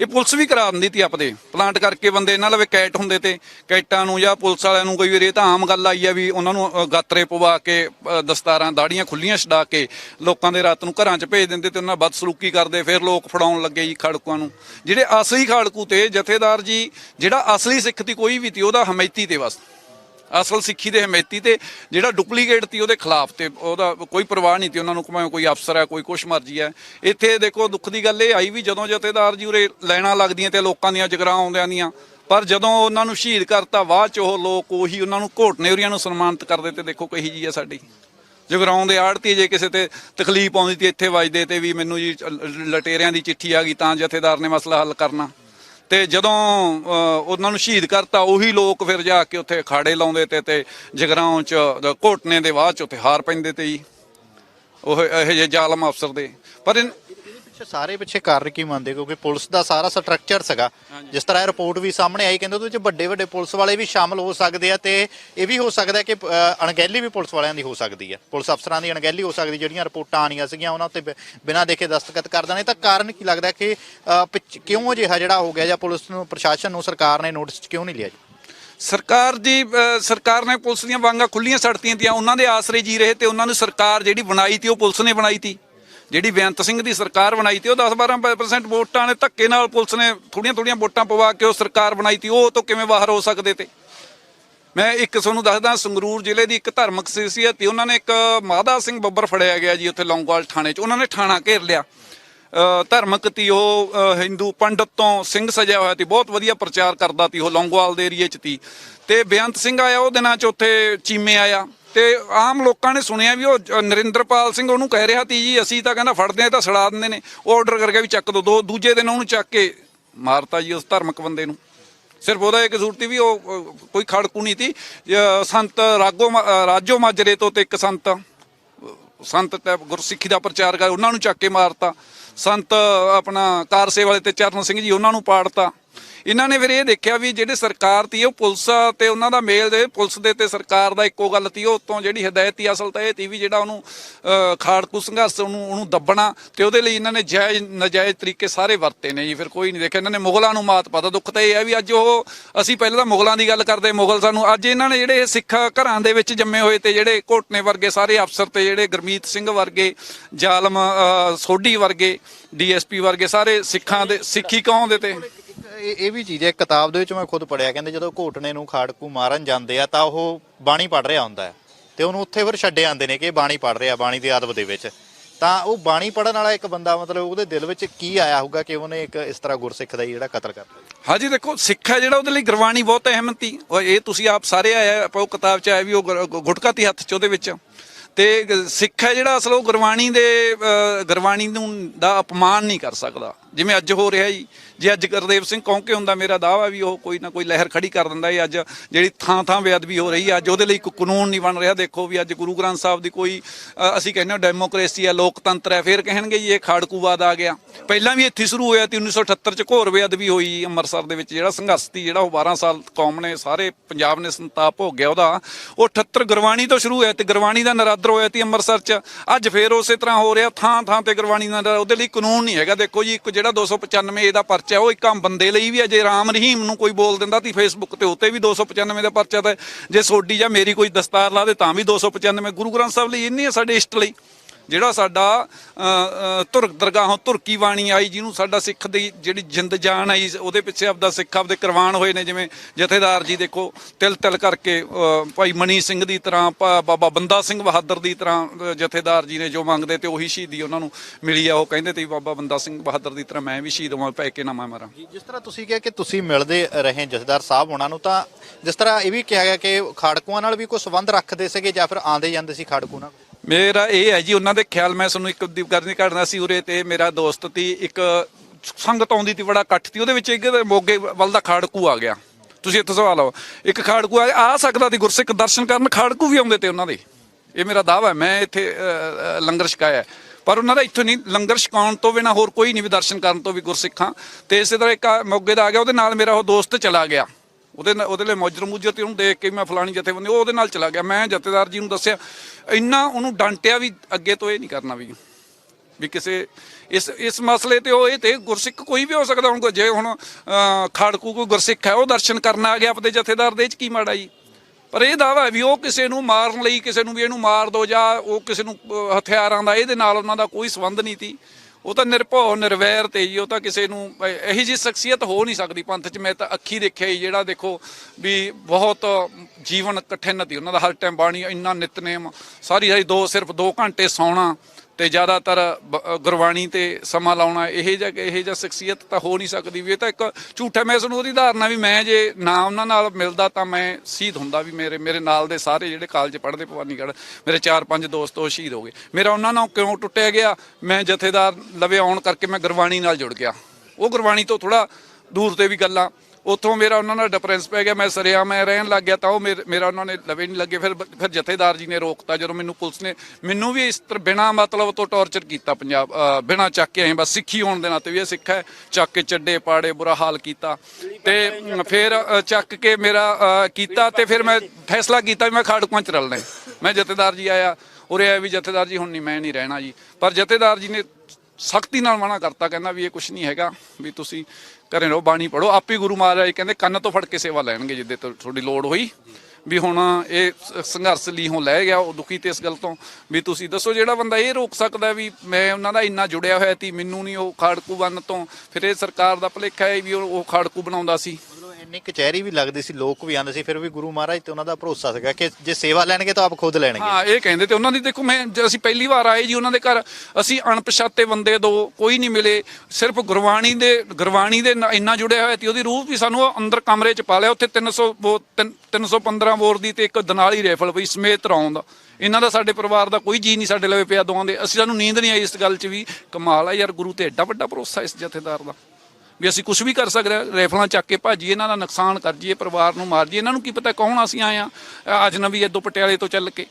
ਇਹ ਪੁਲਿਸ ਵੀ ਕਰਾ ਦਿੰਦੀ ਤੀ ਆਪਦੇ। ਪਲਾਂਟ ਕਰਕੇ ਬੰਦੇ ਇਹਨਾਂ ਲਵੇ ਕੈਟ ਹੁੰਦੇ ਤੇ, ਕੈਟਾਂ ਨੂੰ ਜਾਂ ਪੁਲਿਸ ਵਾਲਿਆਂ ਨੂੰ ਕਈ ਵਾਰੀ ਇਹ ਤਾਂ ਆਮ ਗੱਲ ਆਈ ਆ ਵੀ ਉਹਨਾਂ ਨੂੰ ਗਾਤਰੇ ਪਵਾ ਕੇ ਦਸਤਾਰਾਂ, ਦਾੜੀਆਂ ਖੁੱਲੀਆਂ ਛਡਾ ਕੇ ਲੋਕਾਂ ਦੇ ਰਾਤ ਨੂੰ ਘਰਾਂ 'ਚ ਭੇਜ ਦਿੰਦੇ ਤੇ ਉਹਨਾਂ ਬਦਸਲੂਕੀ ਕਰਦੇ, ਫਿਰ ਲੋਕ ਫੜਾਉਣ ਲੱਗੇ ਜੀ ਖੜਕੂਆਂ ਨੂੰ। ਜਿਹੜੇ ਅਸਲੀ ਖੜਕੂ ਤੇ ਜਥੇਦਾਰ ਜੀ, ਜਿਹੜਾ ਅਸਲੀ ਸਿੱਖ ਤੀ ਕੋਈ ਵੀ ਤੀ, ਉਹਦਾ ਹਮੈਤੀ ਤੇ ਬਸ ਅਸਲ ਸਿੱਖੀ ਦੇ ਹਮੇਤੀ ਤੇ ਜਿਹੜਾ ਡੁਪਲੀਕੇਟ ਤੀ ਉਹਦੇ ਖਿਲਾਫ ਤੇ ਉਹਦਾ ਕੋਈ ਪਰਵਾਹ ਨਹੀਂ ਤੀ, ਉਹਨਾਂ ਨੂੰ ਭਾਵੇਂ ਕੋਈ ਅਫਸਰ ਹੈ, ਕੋਈ ਕੁਛ ਮਰਜ਼ੀ ਹੈ। ਇੱਥੇ ਦੇਖੋ, ਦੁੱਖ ਦੀ ਗੱਲ ਇਹ ਆਈ ਵੀ ਜਦੋਂ ਜਥੇਦਾਰ ਜੀ ਉਰੇ ਲੈਣਾ ਲੱਗਦੀਆਂ ਤੇ ਲੋਕਾਂ ਦੀਆਂ ਜਗਰਾਂ ਆਉਂਦਿਆਂ ਦੀਆਂ, ਪਰ ਜਦੋਂ ਉਹਨਾਂ ਨੂੰ ਸ਼ਹੀਦ ਕਰਤਾ, ਬਾਅਦ ਚ ਉਹ ਲੋਕ ਉਹੀ ਉਹਨਾਂ ਨੂੰ ਘੋਟਨੇ ਉਰੀਆਂ ਨੂੰ ਸਨਮਾਨਿਤ ਕਰਦੇ ਤੇ ਦੇਖੋ ਕਹੀ ਜੀ ਹੈ ਸਾਡੀ। ਜਗਰਾਉਂ ਦੇ ਆੜਤੀ ਜੇ ਕਿਸੇ ਤੇ ਤਕਲੀਫ ਆਉਂਦੀ ਤੇ, ਇੱਥੇ ਵੱਜਦੇ ਤੇ ਵੀ ਮੈਨੂੰ ਜੀ ਲਟੇਰਿਆਂ ਦੀ ਚਿੱਠੀ ਆ ਗਈ ਤਾਂ ਜਥੇਦਾਰ ਨੇ ਮਸਲਾ ਹੱਲ ਕਰਨਾ। ਤੇ ਜਦੋਂ ਉਹਨਾਂ ਨੂੰ ਸ਼ਹੀਦ ਕਰਤਾ, ਉਹੀ ਲੋਕ ਫਿਰ ਜਾ ਕੇ ਉੱਥੇ ਖਾੜੇ ਲਾਉਂਦੇ ਤੇ ਤੇ ਜਗਰਾਉਂ ਚ ਦ- ਘੋਟਨੇ ਦੇ ਬਾਅਦ ਚ ਉੱਥੇ ਹਾਰ ਪੈਂਦੇ ਤੇ ਜੀ। ਉਹ ਇਹੋ ਜਿਹੇ ਜ਼ਾਲਮ ਅਫਸਰ ਦੇ। ਪਰ ਪਿੱਛੇ ਸਾਰੇ ਪਿੱਛੇ ਕਾਰਨ ਕੀ ਮੰਨਦੇ? ਕਿਉਂਕਿ ਪੁਲਿਸ ਦਾ ਸਾਰਾ ਸਟਰਕਚਰ ਸੀਗਾ। ਜਿਸ ਤਰ੍ਹਾਂ ਇਹ ਰਿਪੋਰਟ ਵੀ ਸਾਹਮਣੇ ਆਈ ਕਹਿੰਦੇ ਉਹਦੇ ਵਿੱਚ ਵੱਡੇ ਵੱਡੇ ਪੁਲਿਸ ਵਾਲੇ ਵੀ ਸ਼ਾਮਲ ਹੋ ਸਕਦੇ ਆ ਤੇ ਇਹ ਵੀ ਹੋ ਸਕਦਾ ਕਿ ਅ, ਅਣਗਹਿਲੀ ਵੀ ਪੁਲਿਸ ਵਾਲਿਆਂ ਦੀ ਹੋ ਸਕਦੀ ਹੈ ਪੁਲਿਸ ਅਫਸਰਾਂ ਦੀ ਅਣਗਹਿਲੀ ਹੋ ਸਕਦੀ ਜਿਹੜੀਆਂ ਰਿਪੋਰਟਾਂ ਆਣੀਆਂ ਸੀਗੀਆਂ ਉਹਨਾਂ ਉੱਤੇ ਬ- ਬਿਨਾਂ ਦੇਖੇ ਦਸਤਖਤ ਕਰ ਦੇਣੇ। ਤਾਂ ਕਾਰਨ ਕੀ ਲੱਗਦਾ ਕਿ ਅ, ਪਿੱਛ- ਕਿਉਂ ਅਜਿਹਾ ਜਿਹੜਾ ਹੋ ਗਿਆ ਜਾਂ ਪੁਲਿਸ ਨੂੰ ਪ੍ਰਸ਼ਾਸਨ ਨੂੰ ਸਰਕਾਰ ਨੇ ਨੋਟਿਸ 'ਚ ਕਿਉਂ ਨਹੀਂ ਲਿਆ ਜੀ? ਸਰਕਾਰ ਦੀ ਅ, ਸਰਕਾਰ ਨੇ ਪੁਲਿਸ ਦੀਆਂ ਵਾਂਗਾਂ ਖੁੱਲੀਆਂ ਛੱਡਤੀਆਂ ਤੀਆਂ ਉਹਨਾਂ ਦੇ ਆਸਰੇ ਜੀ ਰਹੇ ਤੇ ਉਹਨਾਂ ਨੂੰ ਸਰਕਾਰ ਜਿਹੜੀ ਬਣਾਈ ਤੀ ਉਹ ਪੁਲਿਸ ਨੇ ਬਣਾਈ ਤੀ। ਜਿਹੜੀ ਬੇਅੰਤ ਸਿੰਘ ਦੀ ਸਰਕਾਰ ਬਣਾਈ ਤੀ, ਉਹ 10-12% ਵੋਟਾਂ ਨੇ ਧੱਕੇ ਨਾਲ ਪੁਲਿਸ ਨੇ ਥੋੜੀਆਂ ਥੋੜੀਆਂ ਵੋਟਾਂ ਪਵਾ ਕੇ ਉਹ ਸਰਕਾਰ ਬਣਾਈ ਤੀ, ਉਹ ਤੋਂ ਕਿਵੇਂ ਬਾਹਰ ਹੋ ਸਕਦੇ ਤੇ? ਮੈਂ ਇੱਕ ਤੁਹਾਨੂੰ ਦੱਸਦਾ, ਸੰਗਰੂਰ ਜ਼ਿਲ੍ਹੇ ਦੀ ਇੱਕ ਧਾਰਮਿਕ ਸ਼ਖਸੀਅਤ ਸੀ ਉਹਨਾਂ ਨੇ ਇੱਕ ਮਾਦਾ ਸਿੰਘ ਬੱਬਰ ਫੜਿਆ ਗਿਆ ਜੀ ਉੱਥੇ ਲੌਂਗਵਾਲ ਥਾਣੇ 'ਚ। ਉਹਨਾਂ ਨੇ ਥਾਣਾ ਘੇਰ ਲਿਆ। ਧਾਰਮਿਕ ਤੀ ਉਹ ਹਿੰਦੂ ਪੰਡਤ ਤੋਂ ਸਿੰਘ ਸਜਿਆ ਹੋਇਆ ਤੀ, ਬਹੁਤ ਵਧੀਆ ਪ੍ਰਚਾਰ ਕਰਦਾ ਤੀ ਉਹ ਲੌਂਗੋਵਾਲ ਦੇ ਏਰੀਏ 'ਚ ਤੀ। ਤੇ ਬੇਅੰਤ ਸਿੰਘ ਆਇਆ ਉਹ ਦਿਨਾਂ 'ਚ ਉੱਥੇ ਚੀਮੇ ਆਇਆ। ਤੇ ਆਮ ਲੋਕਾਂ ਨੇ ਸੁਣਿਆ ਵੀ ਉਹ ਜ- ਨਰਿੰਦਰਪਾਲ ਸਿੰਘ ਉਹਨੂੰ ਕਹਿ ਰਿਹਾ ਤੀ ਜੀ ਅਸੀਂ ਤਾਂ ਕਹਿੰਦਾ ਫੜਦੇ ਆ ਤਾਂ ਸੜਾ ਦਿੰਦੇ ਨੇ। ਉਹ ਆਰਡਰ ਕਰਕੇ ਵੀ ਚੱਕ ਦੋ ਦੋ ਦੂਜੇ ਦਿਨ ਉਹਨੂੰ ਚੱਕ ਕੇ ਮਾਰਤਾ ਜੀ ਉਸ ਧਾਰਮਿਕ ਬੰਦੇ ਨੂੰ। ਸਿਰਫ ਉਹਦਾ ਇੱਕ ਜ਼ਰੂਰ ਵੀ ਉਹ ਕੋਈ ਖੜਕੂ ਨਹੀਂ ਤੀ ਅ, ਸੰਤ ਰਾਗੋ ਰਾਜੋ ਮਾਜਰੇ ਤੋਂ ਤੇ ਇੱਕ ਸੰਤ ਸੰਤ ਤੇ ਗੁਰਸਿੱਖੀ ਦਾ ਪ੍ਰਚਾਰ ਕਰ ਉਹਨਾਂ ਨੂੰ ਚੱਕ ਕੇ ਮਾਰਤਾ। ਸੰਤ ਆਪਣਾ ਕਾਰਸੇ ਵਾਲੇ ਤੇ ਚਰਨ ਸਿੰਘ ਜੀ ਉਹਨਾਂ ਨੂੰ ਪਾੜਤਾ। ਇਹਨਾਂ ਨੇ ਫਿਰ ਇਹ ਦੇਖਿਆ ਵੀ ਜਿਹੜੇ ਸਰਕਾਰ ਤੀ ਉਹ ਪੁਲਿਸ ਤੇ ਉਹਨਾਂ ਦਾ ਮੇਲ ਦੇ ਪੁਲਿਸ ਦੇ ਤੇ ਸਰਕਾਰ ਦਾ ਇੱਕੋ ਗੱਲ ਤੀ, ਉਹ ਉਤੋਂ ਜਿਹੜੀ ਹਦਾਇਤ ਤੀ ਅਸਲ ਤਾਂ ਇਹ ਤੀ ਵੀ ਜਿਹੜਾ ਉਹਨੂੰ ਖਾੜਕੂ ਸੰਘਰਸ਼ ਉਹਨੂੰ ਉਹਨੂੰ ਦੱਬਣਾ ਤੇ ਉਹਦੇ ਲਈ ਇਹਨਾਂ ਨੇ ਜਾਇਜ਼, ਨਜਾਇਜ਼ ਤਰੀਕੇ ਸਾਰੇ ਵਰਤੇ ਨੇ ਜੀ, ਫਿਰ ਕੋਈ ਨਹੀਂ ਦੇਖਿਆ। ਇਹਨਾਂ ਨੇ ਮੁਗਲਾਂ ਨੂੰ ਮਾਤ ਪਤਾ। ਦੁੱਖ ਤਾਂ ਇਹ ਹੈ ਵੀ ਅੱਜ ਉਹ, ਅਸੀਂ ਪਹਿਲਾਂ ਤਾਂ ਮੁਗਲਾਂ ਦੀ ਗੱਲ ਕਰਦੇ, ਮੁਗਲ ਸਾਨੂੰ, ਅੱਜ ਇਹਨਾਂ ਨੇ ਜਿਹੜੇ ਸਿੱਖ ਘਰਾਂ ਦੇ ਵਿੱਚ ਜੰਮੇ ਹੋਏ ਤੇ ਜਿਹੜੇ ਘੋਟਨੇ ਵਰਗੇ ਸਾਰੇ ਅਫਸਰ ਤੇ ਜਿਹੜੇ ਗੁਰਮੀਤ ਸਿੰਘ ਵਰਗੇ, ਜ਼ਾਲਮ ਸੋਢੀ ਵਰਗੇ, ਡੀਐਸਪੀ ਵਰਗੇ ਸਾਰੇ ਸਿੱਖਾਂ ਦੇ, ਸਿੱਖੀ ਕੌਮ ਦੇ ਤੇ ਇਹ ਇਹ ਵੀ ਚੀਜ਼ ਹੈ ਕਿਤਾਬ ਦੇ ਵਿੱਚ ਮੈਂ ਖੁਦ ਪੜਿਆ ਕਹਿੰਦੇ ਜਦੋਂ ਘੋਟਣੇ ਨੂੰ ਖਾੜਕੂ ਮਾਰਨ ਜਾਂਦੇ ਆ ਤਾਂ ਉਹ ਬਾਣੀ ਪੜ ਰਿਹਾ ਹੁੰਦਾ ਹੈ। ਤੇ ਉਹਨੂੰ ਉੱਥੇ ਫਿਰ ਛੱਡੇ ਆਉਂਦੇ ਨੇ ਕਿ ਇਹ ਬਾਣੀ ਪੜ ਰਿਹਾ ਬਾਣੀ ਦੇ ਅਦਬ ਦੇ ਵਿੱਚ। ਤਾਂ ਉਹ ਬਾਣੀ ਪੜਨ ਵਾਲਾ ਇੱਕ ਬੰਦਾ ਮਤਲਬ ਉਹਦੇ ਦਿਲ ਵਿੱਚ ਕੀ ਆਇਆ ਹੋਊਗਾ ਕਿ ਉਹਨੇ ਇੱਕ ਇਸ ਤਰ੍ਹਾਂ ਗੁਰਸਿੱਖ ਦਾ ਹੀ ਜਿਹੜਾ ਕਤਲ ਕਰ ਲਿਆ। ਹਾਂਜੀ ਦੇਖੋ ਸਿੱਖ ਹੈ ਜਿਹੜਾ ਉਹਦੇ ਲਈ ਗੁਰਬਾਣੀ ਬਹੁਤ ਅਹਿਮ ਤੀ। ਉਹ ਇਹ ਤੁਸੀਂ ਆਪ ਸਾਰੇ ਆਇਆ ਆਪਾਂ ਉਹ ਕਿਤਾਬ ਚ ਆਇਆ ਵੀ ਉਹ ਗੁਰ- ਗੁਟਕਾ ਤੀ ਹੱਥ ਚ ਉਹਦੇ ਵਿੱਚ। ਤੇ ਸਿੱਖ ਹੈ ਜਿਹੜਾ ਅਸਲ ਉਹ ਗੁਰਬਾਣੀ ਦੇ ਅ, ਗੁਰਬਾਣੀ ਨੂੰ ਦਾ ਅਪਮਾਨ ਨਹੀਂ ਕਰ ਸਕਦਾ। ਜਿਵੇਂ ਅੱਜ ਹੋ ਰਿਹਾ ਜੀ, ਜੇ ਅੱਜ ਗੁਰਦੇਵ ਸਿੰਘ ਕੌਂਕੇ ਹੁੰਦਾ, ਮੇਰਾ ਦਾਵਾ ਵੀ ਉਹ ਕੋਈ ਨਾ ਕੋਈ ਲਹਿਰ ਖੜੀ ਕਰ ਦਿੰਦਾ ਇਹ ਅੱਜ, ਜਿਹੜੀ ਥਾਂ ਥਾਂ ਬੇਅਦਬੀ ਹੋ ਰਹੀ ਹੈ ਅੱਜ ਉਹਦੇ ਲਈ ਕੋਈ ਕਾਨੂੰਨ ਨਹੀਂ ਬਣ ਰਿਹਾ। ਦੇਖੋ ਵੀ ਅੱਜ ਗੁਰੂ ਗ੍ਰੰਥ ਸਾਹਿਬ ਦੀ ਕੋਈ ਅਸੀਂ ਕਹਿੰਦੇ ਹਾਂ ਡੈਮੋਕ੍ਰੇਸੀ ਹੈ ਲੋਕਤੰਤਰ ਹੈ ਫਿਰ ਕਹਿਣਗੇ ਜੀ ਇਹ ਖਾੜਕੂਵਾਦ ਆ ਗਿਆ। ਪਹਿਲਾਂ ਵੀ ਇੱਥੇ ਸ਼ੁਰੂ ਹੋਇਆ ਤੀ 1978 ਚ ਘੋਰ ਬੇਅਦਬੀ ਹੋਈ ਅੰਮ੍ਰਿਤਸਰ ਦੇ ਵਿੱਚ, ਜਿਹੜਾ ਸੰਘਰਸ਼ ਸੀ, ਜਿਹੜਾ ਉਹ 12 ਸਾਲ ਕੌਮ ਨੇ, ਸਾਰੇ ਪੰਜਾਬ ਨੇ ਸੰਤਾਪ ਹੋ ਗਿਆ ਉਹਦਾ। ਉਹ 78 ਗੁਰਬਾਣੀ ਤੋਂ ਸ਼ੁਰੂ ਹੋਇਆ ਤੇ ਗੁਰਬਾਣੀ ਦਾ ਨਰਾਦਰ ਹੋਇਆ ਤੀ ਅੰਮ੍ਰਿਤਸਰ ਚ। ਅੱਜ ਫੇਰ ਉਸੇ ਤਰ੍ਹਾਂ ਹੋ ਰਿਹਾ ਥਾਂ ਥਾਂ ਤੇ ਗੁਰਬਾਣੀ ਦਾ ਉਹਦੇ ਲਈ ਕਾਨੂੰਨ ਨਹੀਂ ਹੈਗਾ। ਦੇਖੋ ਜੀ, ਇੱਕ ਜਿਹੜਾ 295 ਏ ਦਾ ਪਰਚਾ ਉਹ ਇੱਕ ਆਮ ਬੰਦੇ ਲਈ ਵੀ ਹੈ। ਜੇ ਰਾਮ ਰਹੀਮ ਨੂੰ ਕੋਈ ਬੋਲ ਦਿੰਦਾ ਤੀ ਫੇਸਬੁੱਕ ਤੇ ਉੱਤੇ ਵੀ 295 ਦਾ ਪਰਚਾ ਤਾਂ ਜੇ ਸੋਡੀ ਜਾਂ ਮੇਰੀ ਕੋਈ ਦਸਤਾਰ ਲਾ ਦੇ ਤਾਂ ਵੀ 295 ਗੁਰੂ ਗ੍ਰੰਥ ਸਾਹਿਬ ਲਈ ਇੰਨੀ ਹੈ ਸਾਡੇ ਇਸ਼ਟ ਲਈ। ਜਿਹੜਾ ਸਾਡਾ ਤੁਰਕ ਦਰਗਾਹੋਂ ਤੁਰਕੀ ਬਾਣੀ ਆਈ, ਜਿਹਨੂੰ ਸਾਡਾ ਸਿੱਖ ਦੀ ਜਿਹੜੀ ਜਿੰਦ ਜਾਨ ਆਈ, ਉਹਦੇ ਪਿੱਛੇ ਆਪਦਾ ਸਿੱਖ ਆਪਦੇ ਕੁਰਬਾਨ ਹੋਏ ਨੇ, ਜਿਵੇਂ ਜਥੇਦਾਰ ਜੀ ਦੇਖੋ, ਤਿਲ ਤਿਲ ਕਰਕੇ ਭਾਈ ਮਨੀ ਸਿੰਘ ਦੀ ਤਰ੍ਹਾਂ ਬਾਬਾ ਬੰਦਾ ਸਿੰਘ ਬਹਾਦਰ ਦੀ ਤਰ੍ਹਾਂ ਜਥੇਦਾਰ ਜੀ ਨੇ ਜੋ ਮੰਗਦੇ ਤੇ ਉਹੀ ਸ਼ਹੀਦੀ ਉਹਨਾਂ ਨੂੰ ਮਿਲੀ ਆ, ਉਹ ਕਹਿੰਦੇ ਤੇ ਬਾਬਾ ਬੰਦਾ ਸਿੰਘ ਬਹਾਦਰ ਦੀ ਤਰ੍ਹਾਂ ਮੈਂ ਵੀ ਸ਼ਹੀਦ ਹੋਵਾਂ, ਪੈ ਕੇ ਨਾ ਮੈਂ ਮਰਾਂ ਜਿਸ ਤਰ੍ਹਾਂ ਤੁਸੀਂ ਕਿਹਾ ਕਿ ਤੁਸੀਂ ਮਿਲਦੇ ਰਹੇ ਜਥੇਦਾਰ ਸਾਹਿਬ ਉਹਨਾਂ ਨੂੰ, ਤਾਂ ਜਿਸ ਤਰ੍ਹਾਂ ਇਹ ਵੀ ਕਿਹਾ ਗਿਆ ਕਿ ਖਾੜਕੂਆਂ ਨਾਲ ਵੀ ਕੋਈ ਸੰਬੰਧ ਰੱਖਦੇ ਸੀਗੇ ਜਾਂ ਫਿਰ ਆਂਦੇ ਜਾਂਦੇ ਸੀ ਖਾੜਕੂ ਨਾਲ? ਮੇਰਾ ਇਹ ਹੈ ਜੀ, ਉਹਨਾਂ ਦੇ ਖਿਆਲ ਮੈਂ ਤੁਹਾਨੂੰ ਇੱਕ ਦੀ ਗੱਲ ਨਹੀਂ ਕਰਨਾ ਸੀ ਉਰੇ ਤੇ ਮੇਰਾ ਦੋਸਤ ਤੀ ਇੱਕ ਸੰਗਤ ਆਉਂਦੀ ਤੀ ਬੜਾ ਇਕੱਠ ਤੀ ਉਹਦੇ ਵਿੱਚ ਇੱਕ ਮੋਗੇ ਵੱਲ ਦਾ ਖਾੜਕੂ ਆ ਗਿਆ। ਤੁਸੀਂ ਇੱਥੇ ਸਵਾਲ ਆਓ, ਇੱਕ ਖਾੜਕੂ ਆ ਆ ਸਕਦਾ ਤੀ ਗੁਰਸਿੱਖ ਦਰਸ਼ਨ ਕਰਨ, ਖਾੜਕੂ ਵੀ ਆਉਂਦੇ ਤੇ ਉਹਨਾਂ ਦੇ। ਇਹ ਮੇਰਾ ਦਾਵਾ ਹੈ, ਮੈਂ ਇੱਥੇ ਲੰਗਰ ਛਕਾਇਆ ਪਰ ਉਹਨਾਂ ਦਾ ਇੱਥੋਂ ਨਹੀਂ, ਲੰਗਰ ਛਕਾਉਣ ਤੋਂ ਬਿਨਾ ਹੋਰ ਕੋਈ ਨਹੀਂ ਵੀ ਦਰਸ਼ਨ ਕਰਨ ਤੋਂ ਵੀ ਗੁਰਸਿੱਖਾਂ ਤੇ ਇਸੇ ਤਰ੍ਹਾਂ ਇੱਕ ਆ ਮੋਗੇ ਦਾ ਆ ਗਿਆ, ਉਹਦੇ ਨਾਲ ਮੇਰਾ ਉਹ ਦੋਸਤ ਚਲਾ ਗਿਆ। ਉਹਦੇ ਨਾਲ ਉਹਦੇ ਲਈ ਮੌਜਰ ਮੂਜਰ ਤੇ ਉਹਨੂੰ ਦੇਖ ਕੇ ਮੈਂ ਫਲਾਣੀ ਜਥੇਬੰਦੀ, ਉਹ ਉਹਦੇ ਨਾਲ ਚਲਾ ਗਿਆ। ਮੈਂ ਜਥੇਦਾਰ ਜੀ ਨੂੰ ਦੱਸਿਆ, ਇੰਨਾ ਉਹਨੂੰ ਡਾਂਟਿਆ ਵੀ ਅੱਗੇ ਤੋਂ ਇਹ ਨਹੀਂ ਕਰਨਾ ਵੀ। ਵੀ ਕਿਸੇ ਇਸ ਇਸ ਮਸਲੇ ਤੇ ਉਹ ਇਹ ਤੇ ਗੁਰਸਿੱਖ ਕੋਈ ਵੀ ਹੋ ਸਕਦਾ ਹੁਣ ਜੇ ਹੁਣ ਖਾੜਕੂ ਕੋਈ ਗੁਰਸਿੱਖ ਹੈ, ਉਹ ਦਰਸ਼ਨ ਕਰਨ ਆ ਗਿਆ ਆਪਣੇ ਜਥੇਦਾਰ ਦੇ ਚ ਕੀ ਮਾੜਾ ਜੀ? ਪਰ ਇਹ ਦਾਵਾ ਵੀ ਉਹ ਕਿਸੇ ਨੂੰ ਮਾਰਨ ਲਈ, ਕਿਸੇ ਨੂੰ ਵੀ ਇਹਨੂੰ ਮਾਰ ਦੋ ਜਾਂ ਉਹ ਕਿਸੇ ਨੂੰ ਹਥਿਆਰਾਂ ਦਾ, ਇਹਦੇ ਨਾਲ ਉਹਨਾਂ ਦਾ ਕੋਈ ਸੰਬੰਧ ਨਹੀਂ ਸੀ। ਉਹ ਤਾਂ ਨਿਰਭਉ ਨਿਰਵੈਰ ਤੇ ਜੀ ਉਹ ਤਾਂ ਕਿਸੇ ਨੂੰ ਇਹ- ਇਹੀ ਜੀ ਸ਼ਖਸੀਅਤ ਹੋ ਨਹੀਂ ਸਕਦੀ ਪੰਥ 'ਚ। ਮੈਂ ਤਾਂ ਅੱਖੀ ਦੇਖਿਆ ਹੀ ਜਿਹੜਾ ਦੇਖੋ ਵੀ ਬਹੁਤ ਜੀਵਨ ਕਠਿਨ ਸੀ। ਉਹਨਾਂ ਦਾ ਹਰ ਟਾਈਮ ਬਾਣੀ ਇੰਨਾ ਨਿਤਨੇਮ, ਸਾਰੀ ਸਾਰੀ ਦੋ, ਸਿਰਫ 2 ਘੰਟੇ ਸੌਣਾ ਤੇ ਜ਼ਿਆਦਾਤਰ ਬ- ਗੁਰਬਾਣੀ ਤੇ ਸਮਾਂ ਲਾਉਣਾ ਇਹ ਜਿਹਾ ਇਹ ਜਿਹਾ ਸ਼ਖਸੀਅਤ ਤਾਂ ਹੋ ਨਹੀਂ ਸਕਦੀ ਵੀ ਇਹ ਤਾਂ ਇੱਕ ਝੂਠਾ ਮੈਂ ਇਸ ਨੂੰ ਉਹਦੀ ਧਾਰਨਾ ਵੀ ਮੈਂ ਜੇ ਨਾ ਉਹਨਾਂ ਨਾਲ ਮਿਲਦਾ ਤਾਂ ਮੈਂ ਸ਼ਹੀਦ ਹੁੰਦਾ ਵੀ ਮੇਰੇ ਮੇਰੇ ਨਾਲ ਦੇ ਸਾਰੇ ਜਿਹੜੇ ਕਾਲਜ ਪੜ੍ਹਦੇ ਭਵਾਨੀਗੜ੍ਹ, ਮੇਰੇ ਚਾਰ ਪੰਜ ਦੋਸਤ ਉਹ ਸ਼ਹੀਦ ਹੋ ਗਏ। ਮੇਰਾ ਉਹਨਾਂ ਨਾਲ ਕਿਉਂ ਟੁੱਟਿਆ ਗਿਆ? ਮੈਂ ਜਥੇਦਾਰ ਲਵੇ ਆਉਣ ਕਰਕੇ ਮੈਂ ਗੁਰਬਾਣੀ ਨਾਲ ਜੁੜ ਗਿਆ। ਉਹ ਗੁਰਬਾਣੀ ਤੋਂ ਥੋੜਾ ਦੂਰ ਤੇ ਵੀ ਗੱਲਾਂ। ਉੱਥੋਂ ਮੇਰਾ ਉਹਨਾਂ ਨਾਲ ਡਿਫਰੈਂਸ ਪੈ ਗਿਆ ਮੈਂ ਸਰਿਆ ਮੈਂ ਰਹਿਣ ਲੱਗ ਗਿਆ ਤਾਂ ਉਹ ਮੇਰੇ ਮੇਰਾ ਉਹਨਾਂ ਨੇ ਲਵੇ ਨਹੀਂ ਲੱਗੇ ਫਿਰ ਫਿਰ ਜਥੇਦਾਰ ਜੀ ਨੇ ਰੋਕਤਾ ਜਦੋਂ ਮੈਨੂੰ ਪੁਲਿਸ ਨੇ ਮੈਨੂੰ ਵੀ ਇਸ ਤਰ੍ਹਾਂ ਬਿਨਾ ਮਤਲਬ ਤੋਂ ਟੌਰਚਰ ਕੀਤਾ ਪੰਜਾਬ ਅ, ਬਿਨਾਂ ਚੱਕ ਕੇ ਆਏ ਬਸ ਸਿੱਖੀ ਹੋਣ ਦੇ ਨਾਤੇ ਵੀ ਇਹ ਸਿੱਖ ਹੈ ਚੱਕ ਕੇ ਚੱਡੇ ਪਾੜੇ ਬੁਰਾ ਹਾਲ ਕੀਤਾ ਤੇ ਫਿਰ ਚੱਕ ਕੇ ਮੇਰਾ ਕੀਤਾ ਤੇ ਫਿਰ ਮੈਂ ਫੈਸਲਾ ਕੀਤਾ ਵੀ ਮੈਂ ਖਾੜਕੂਆਂ ਚ ਰਲਣਾ ਹੈ। ਮੈਂ ਜਥੇਦਾਰ ਜੀ ਆਇਆ ਉਰੇ ਆਇਆ ਵੀ ਜਥੇਦਾਰ ਜੀ ਹੁਣ ਨਹੀਂ ਮੈਂ ਨਹੀਂ ਰਹਿਣਾ ਜੀ ਪਰ ਜਥੇਦਾਰ ਜੀ ਨੇ ਸਖਤੀ ਨਾਲ ਮਨਾ ਕਰਤਾ, ਕਹਿੰਦਾ ਵੀ ਇਹ ਕੁਝ ਨਹੀਂ ਹੈਗਾ, ਵੀ ਤੁਸੀਂ ਘਰੇ ਰਹੋ, ਬਾਣੀ ਪੜੋ ਆਪੇ ਗੁਰੂ ਮਹਾਰਾਜ ਕਹਿੰਦੇ, ਕੰਨ ਤੋਂ ਫੜ ਕੇ ਸੇਵਾ ਲੈਣਗੇ ਜਿੱਦੇ ਤੋਂ, ਤੁਹਾਡੀ ਲੋੜ ਹੋਈ। ਵੀ ਹੁਣ ਇਹ ਸੰਘਰਸ਼ ਲਈ ਹੁਣ ਲੈ ਗਿਆ, ਉਹ ਦੁਖੀ ਤੇ ਇਸ ਗੱਲ ਤੋਂ। ਵੀ ਤੁਸੀਂ ਦੱਸੋ ਜਿਹੜਾ ਬੰਦਾ ਇਹ ਰੋਕ ਸਕਦਾ ਵੀ ਮੈਂ ਉਹਨਾਂ ਦਾ ਇੰਨਾ ਜੁੜਿਆ ਹੋਇਆ ਸੀ, ਮੈਨੂੰ ਨਹੀਂ ਉਹ ਖਾੜਕੂ ਬੰਨ ਤੋਂ। ਫਿਰ ਇਹ ਸਰਕਾਰ ਦਾ ਭਲੇਖਾ ਹੈ ਵੀ ਉਹ ਉਹ ਖਾੜਕੂ ਬਣਾਉਂਦਾ ਸੀ। ਇੰਨੀ ਕਚਹਿਰੀ ਵੀ ਲੱਗਦੀ ਸੀ, ਲੋਕ ਵੀ ਆਉਂਦੇ ਸੀ, ਫਿਰ ਵੀ ਗੁਰੂ ਮਹਾਰਾਜ ਤੇ ਉਹਨਾਂ ਦਾ ਭਰੋਸਾ ਸੀਗਾ ਕਿ ਜੇ ਸੇਵਾ ਲੈਣਗੇ ਤਾਂ ਆਪ ਖੁਦ ਲੈਣਗੇ। ਹਾਂ, ਇਹ ਕਹਿੰਦੇ ਤੇ ਉਹਨਾਂ ਦੀ ਦੇਖੋ, ਮੈਂ ਜੇ ਅਸੀਂ ਪਹਿਲੀ ਵਾਰ ਆਏ ਜੀ, ਉਹਨਾਂ ਦੇ ਘਰ, ਅਸੀਂ ਅਣਪਛਾਤੇ ਬੰਦੇ ਦੋ, ਕੋਈ ਨਹੀਂ ਮਿਲੇ। ਸਿਰਫ ਗੁਰਬਾਣੀ ਦੇ ਗੁਰਬਾਣੀ ਦੇ ਨਾਲ ਇੰਨਾ ਜੁੜਿਆ ਹੋਇਆ ਸੀ, ਉਹਦੀ ਰੂਹ ਵੀ ਸਾਨੂੰ ਉਹ ਅੰਦਰ ਕਮਰੇ 'ਚ ਪਾ ਲਿਆ, ਉੱਥੇ 300 ਬੋ- ਤਿੰਨ- 315 ਬੋਰ ਦੀ ਤੇ ਇੱਕ ਦਨਾਲੀ ਰਾਈਫਲ ਪਈ, ਸਮੇਤ ਰੌਂਦ ਇਹਨਾਂ ਦਾ ਸਾਡੇ ਪਰਿਵਾਰ ਦਾ ਕੋਈ ਜੀ ਨਹੀਂ ਸਾਡੇ ਲਵੇ ਪਿਆ ਦੋਵਾਂ ਦੇ। ਅਸੀਂ ਸਾਨੂੰ ਨੀਂਦ ਨਹੀਂ ਆਈ ਇਸ ਗੱਲ 'ਚ ਵੀ। ਕਮਾਲ ਆ ਯਾਰ, ਗੁਰੂ ਤੇ ਐਡਾ ਵੱਡਾ ਭਰੋਸਾ ਇਸ ਜਥੇਦਾਰ ਦਾ। ਵੀ ਅਸੀਂ ਕੁਝ ਵੀ ਕਰ ਸਕਦੇ ਹਾਂ ਰਾਈਫਲਾਂ ਚੱਕ ਕੇ ਭਾਜੀ, ਇਹਨਾਂ ਦਾ ਨੁਕਸਾਨ ਕਰ ਜੀਏ ਪਰਿਵਾਰ ਨੂੰ ਮਾਰ ਜੀਏ ਇਹਨਾਂ ਨੂੰ ਕੀ ਪਤਾ ਕੌਣ ਅਸੀਂ ਆਏ ਆ ਨਵੀਂ ਇਦੋਂ ਪਟਿਆਲੇ ਤੋਂ ਚੱਲ ਕੇ।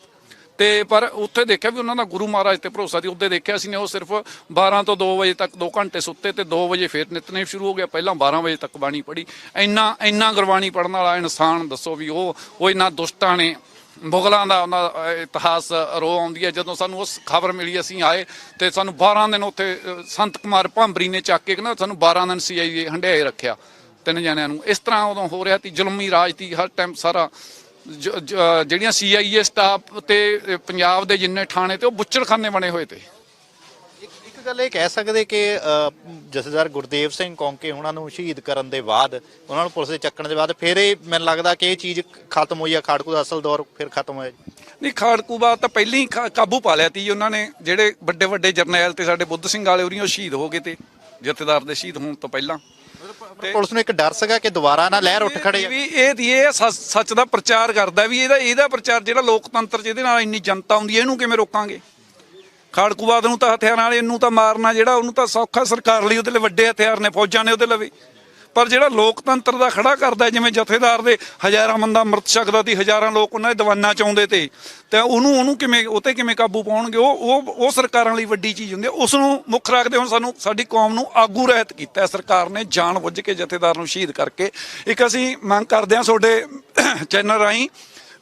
ਤੇ ਪਰ ਉੱਥੇ ਦੇਖਿਆ ਵੀ ਉਹਨਾਂ ਦਾ ਗੁਰੂ ਮਹਾਰਾਜ ਤੇ ਭਰੋਸਾ ਸੀ ਉੱਤੇ ਦੇਖਿਆ ਸੀ ਨੇ ਉਹ ਸਿਰਫ 12 ਤੋਂ 2 ਵਜੇ ਤੱਕ 2 ਘੰਟੇ ਸੁੱਤੇ ਤੇ 2 ਵਜੇ ਫੇਰ ਨਿਤਨੇਮ ਸ਼ੁਰੂ ਹੋ ਗਿਆ। ਪਹਿਲਾਂ 12 ਵਜੇ ਤੱਕ ਬਾਣੀ ਪੜ੍ਹੀ। ਇੰਨਾ ਇੰਨਾ ਗੁਰਬਾਣੀ ਪੜਨ ਵਾਲਾ ਇਨਸਾਨ ਦੱਸੋ ਵੀ ਉਹ ਉਹ ਇੰਨਾ ਦੁਸ਼ਟਾਂ ਨੇ। ਮੁਗਲਾਂ ਦਾ ਉਹਨਾਂ ਦਾ ਇਤਿਹਾਸ ਰੋ ਆਉਂਦੀ ਹੈ। ਜਦੋਂ ਸਾਨੂੰ ਉਸ ਖਬਰ ਮਿਲੀ, ਅਸੀਂ ਆਏ ਤੇ ਸਾਨੂੰ 12 ਦਿਨ ਉੱਥੇ ਸੰਤ ਕੁਮਾਰ ਭਾਂਬਰੀ ਨੇ ਚੱਕ ਕੇ ਨਾ ਸਾਨੂੰ 12 ਦਿਨ ਸੀਆਈਏ ਹੰਡਿਆਏ ਰੱਖਿਆ ਤਿੰਨ ਜਣਿਆਂ ਨੂੰ। ਇਸ ਤਰ੍ਹਾਂ ਉਦੋਂ ਹੋ ਰਿਹਾ ਸੀ। ਜ਼ੁਲਮੀ ਰਾਜ ਸੀ ਹਰ ਟਾਈਮ ਸਾਰਾ ਜ- ਜ- ਜਿਹੜੀਆਂ ਸੀਆਈਏ ਸਟਾਫ ਤੇ ਪੰਜਾਬ ਦੇ ਜਿੰਨੇ ਥਾਣੇ ਤੇ, ਉਹ ਬੁੱਚੜਖਾਨੇ ਬਣੇ ਹੋਏ ਤੇ। ਗੱਲ ਇਹ ਕਹਿ ਸਕਦੇ ਕਿ ਅ, ਜਥੇਦਾਰ ਗੁਰਦੇਵ ਸਿੰਘ ਕੌਂਕੇ ਉਹਨਾਂ ਨੂੰ ਸ਼ਹੀਦ ਕਰਨ ਦੇ ਬਾਅਦ ਉਹਨਾਂ ਨੂੰ ਪੁਲਿਸ ਦੇ ਚੱਕਣ ਦੇ ਬਾਅਦ ਫਿਰ ਇਹ ਮੈਨੂੰ ਲੱਗਦਾ ਕਿ ਇਹ ਚੀਜ਼ ਖਤਮ ਹੋਈ ਆ ਖਾੜਕੂ ਦਾ ਅਸਲ ਦੌਰ ਫਿਰ ਖਤਮ ਹੋਇਆ ਜੀ। ਨਹੀਂ ਖਾੜਕੂਬਾ ਤਾਂ ਪਹਿਲਾਂ ਹੀ ਕਾਬੂ ਪਾ ਲਿਆ ਤੀ ਉਹਨਾਂ ਨੇ। ਜਿਹੜੇ ਵੱਡੇ ਵੱਡੇ ਜਰਨੈਲ ਤੇ ਸਾਡੇ ਬੁੱਧ ਸਿੰਘ ਵਾਲੇ ਉਰੀਆਂ ਸ਼ਹੀਦ ਹੋ ਗਏ ਤੇ ਜਥੇਦਾਰ ਦੇ ਸ਼ਹੀਦ ਹੋਣ ਤੋਂ ਪਹਿਲਾਂ। ਪੁਲਿਸ ਨੂੰ ਇੱਕ ਡਰ ਸੀਗਾ ਕਿ ਦੁਬਾਰਾ ਨਾ ਲਹਿਰ ਉੱਠ ਖੜੇ ਵੀ ਇਹ ਇਹ ਸੱਚ ਦਾ ਪ੍ਰਚਾਰ ਕਰਦਾ ਵੀ ਇਹਦਾ ਇਹਦਾ ਪ੍ਰਚਾਰ ਜਿਹੜਾ ਲੋਕਤੰਤਰ ਜਿਹਦੇ ਨਾਲ ਇੰਨੀ ਜਨਤਾ ਆਉਂਦੀ ਹੈ ਇਹਨੂੰ ਕਿਵੇਂ ਰੋਕਾਂਗੇ? ਖਾੜਕੂਵਾਦ ਨੂੰ ਤਾਂ ਹਥਿਆਰਾਂ ਨਾਲ ਇਹਨੂੰ ਤਾਂ ਮਾਰਨਾ ਜਿਹੜਾ ਉਹਨੂੰ ਤਾਂ ਸੌਖਾ ਸਰਕਾਰ ਲਈ ਉਹਦੇ ਲਈ ਵੱਡੇ ਹਥਿਆਰ ਨੇ, ਫੌਜਾਂ ਨੇ ਉਹਦੇ ਲਈ ਪਰ ਜਿਹੜਾ ਲੋਕਤੰਤਰ ਦਾ ਖੜਾ ਕਰਦਾ ਜਿਵੇਂ ਜਥੇਦਾਰ ਦੇ ਹਜ਼ਾਰਾਂ ਬੰਦਾ ਮਰਤ ਸਕਦਾ ਸੀ, ਹਜ਼ਾਰਾਂ ਲੋਕ ਉਹਨਾਂ ਦੇ ਦੀਵਾਨਾਂ ਚ ਆਉਂਦੇ ਤੇ ਤੇ ਉਹਨੂੰ ਉਹਨੂੰ ਕਿਵੇਂ, ਉਹ ਤੇ ਕਿਵੇਂ ਕਾਬੂ ਪਾਉਣਗੇ? ਉਹ ਉਹ ਉਹ ਸਰਕਾਰਾਂ ਲਈ ਵੱਡੀ ਚੀਜ਼ ਹੁੰਦੀ ਹੈ। ਉਸ ਨੂੰ ਮੁੱਖ ਰੱਖਦੇ ਹੁਣ ਸਾਨੂੰ, ਸਾਡੀ ਕੌਮ ਨੂੰ ਆਗੂ ਰਹਿਤ ਕੀਤਾ ਸਰਕਾਰ ਨੇ, ਜਾਣ ਬੁੱਝ ਕੇ ਜਥੇਦਾਰ ਨੂੰ ਸ਼ਹੀਦ ਕਰਕੇ। ਇੱਕ ਅਸੀਂ ਮੰਗ ਕਰਦੇ ਹਾਂ ਤੁਹਾਡੇ ਚੈਨਲ ਰਾਹੀਂ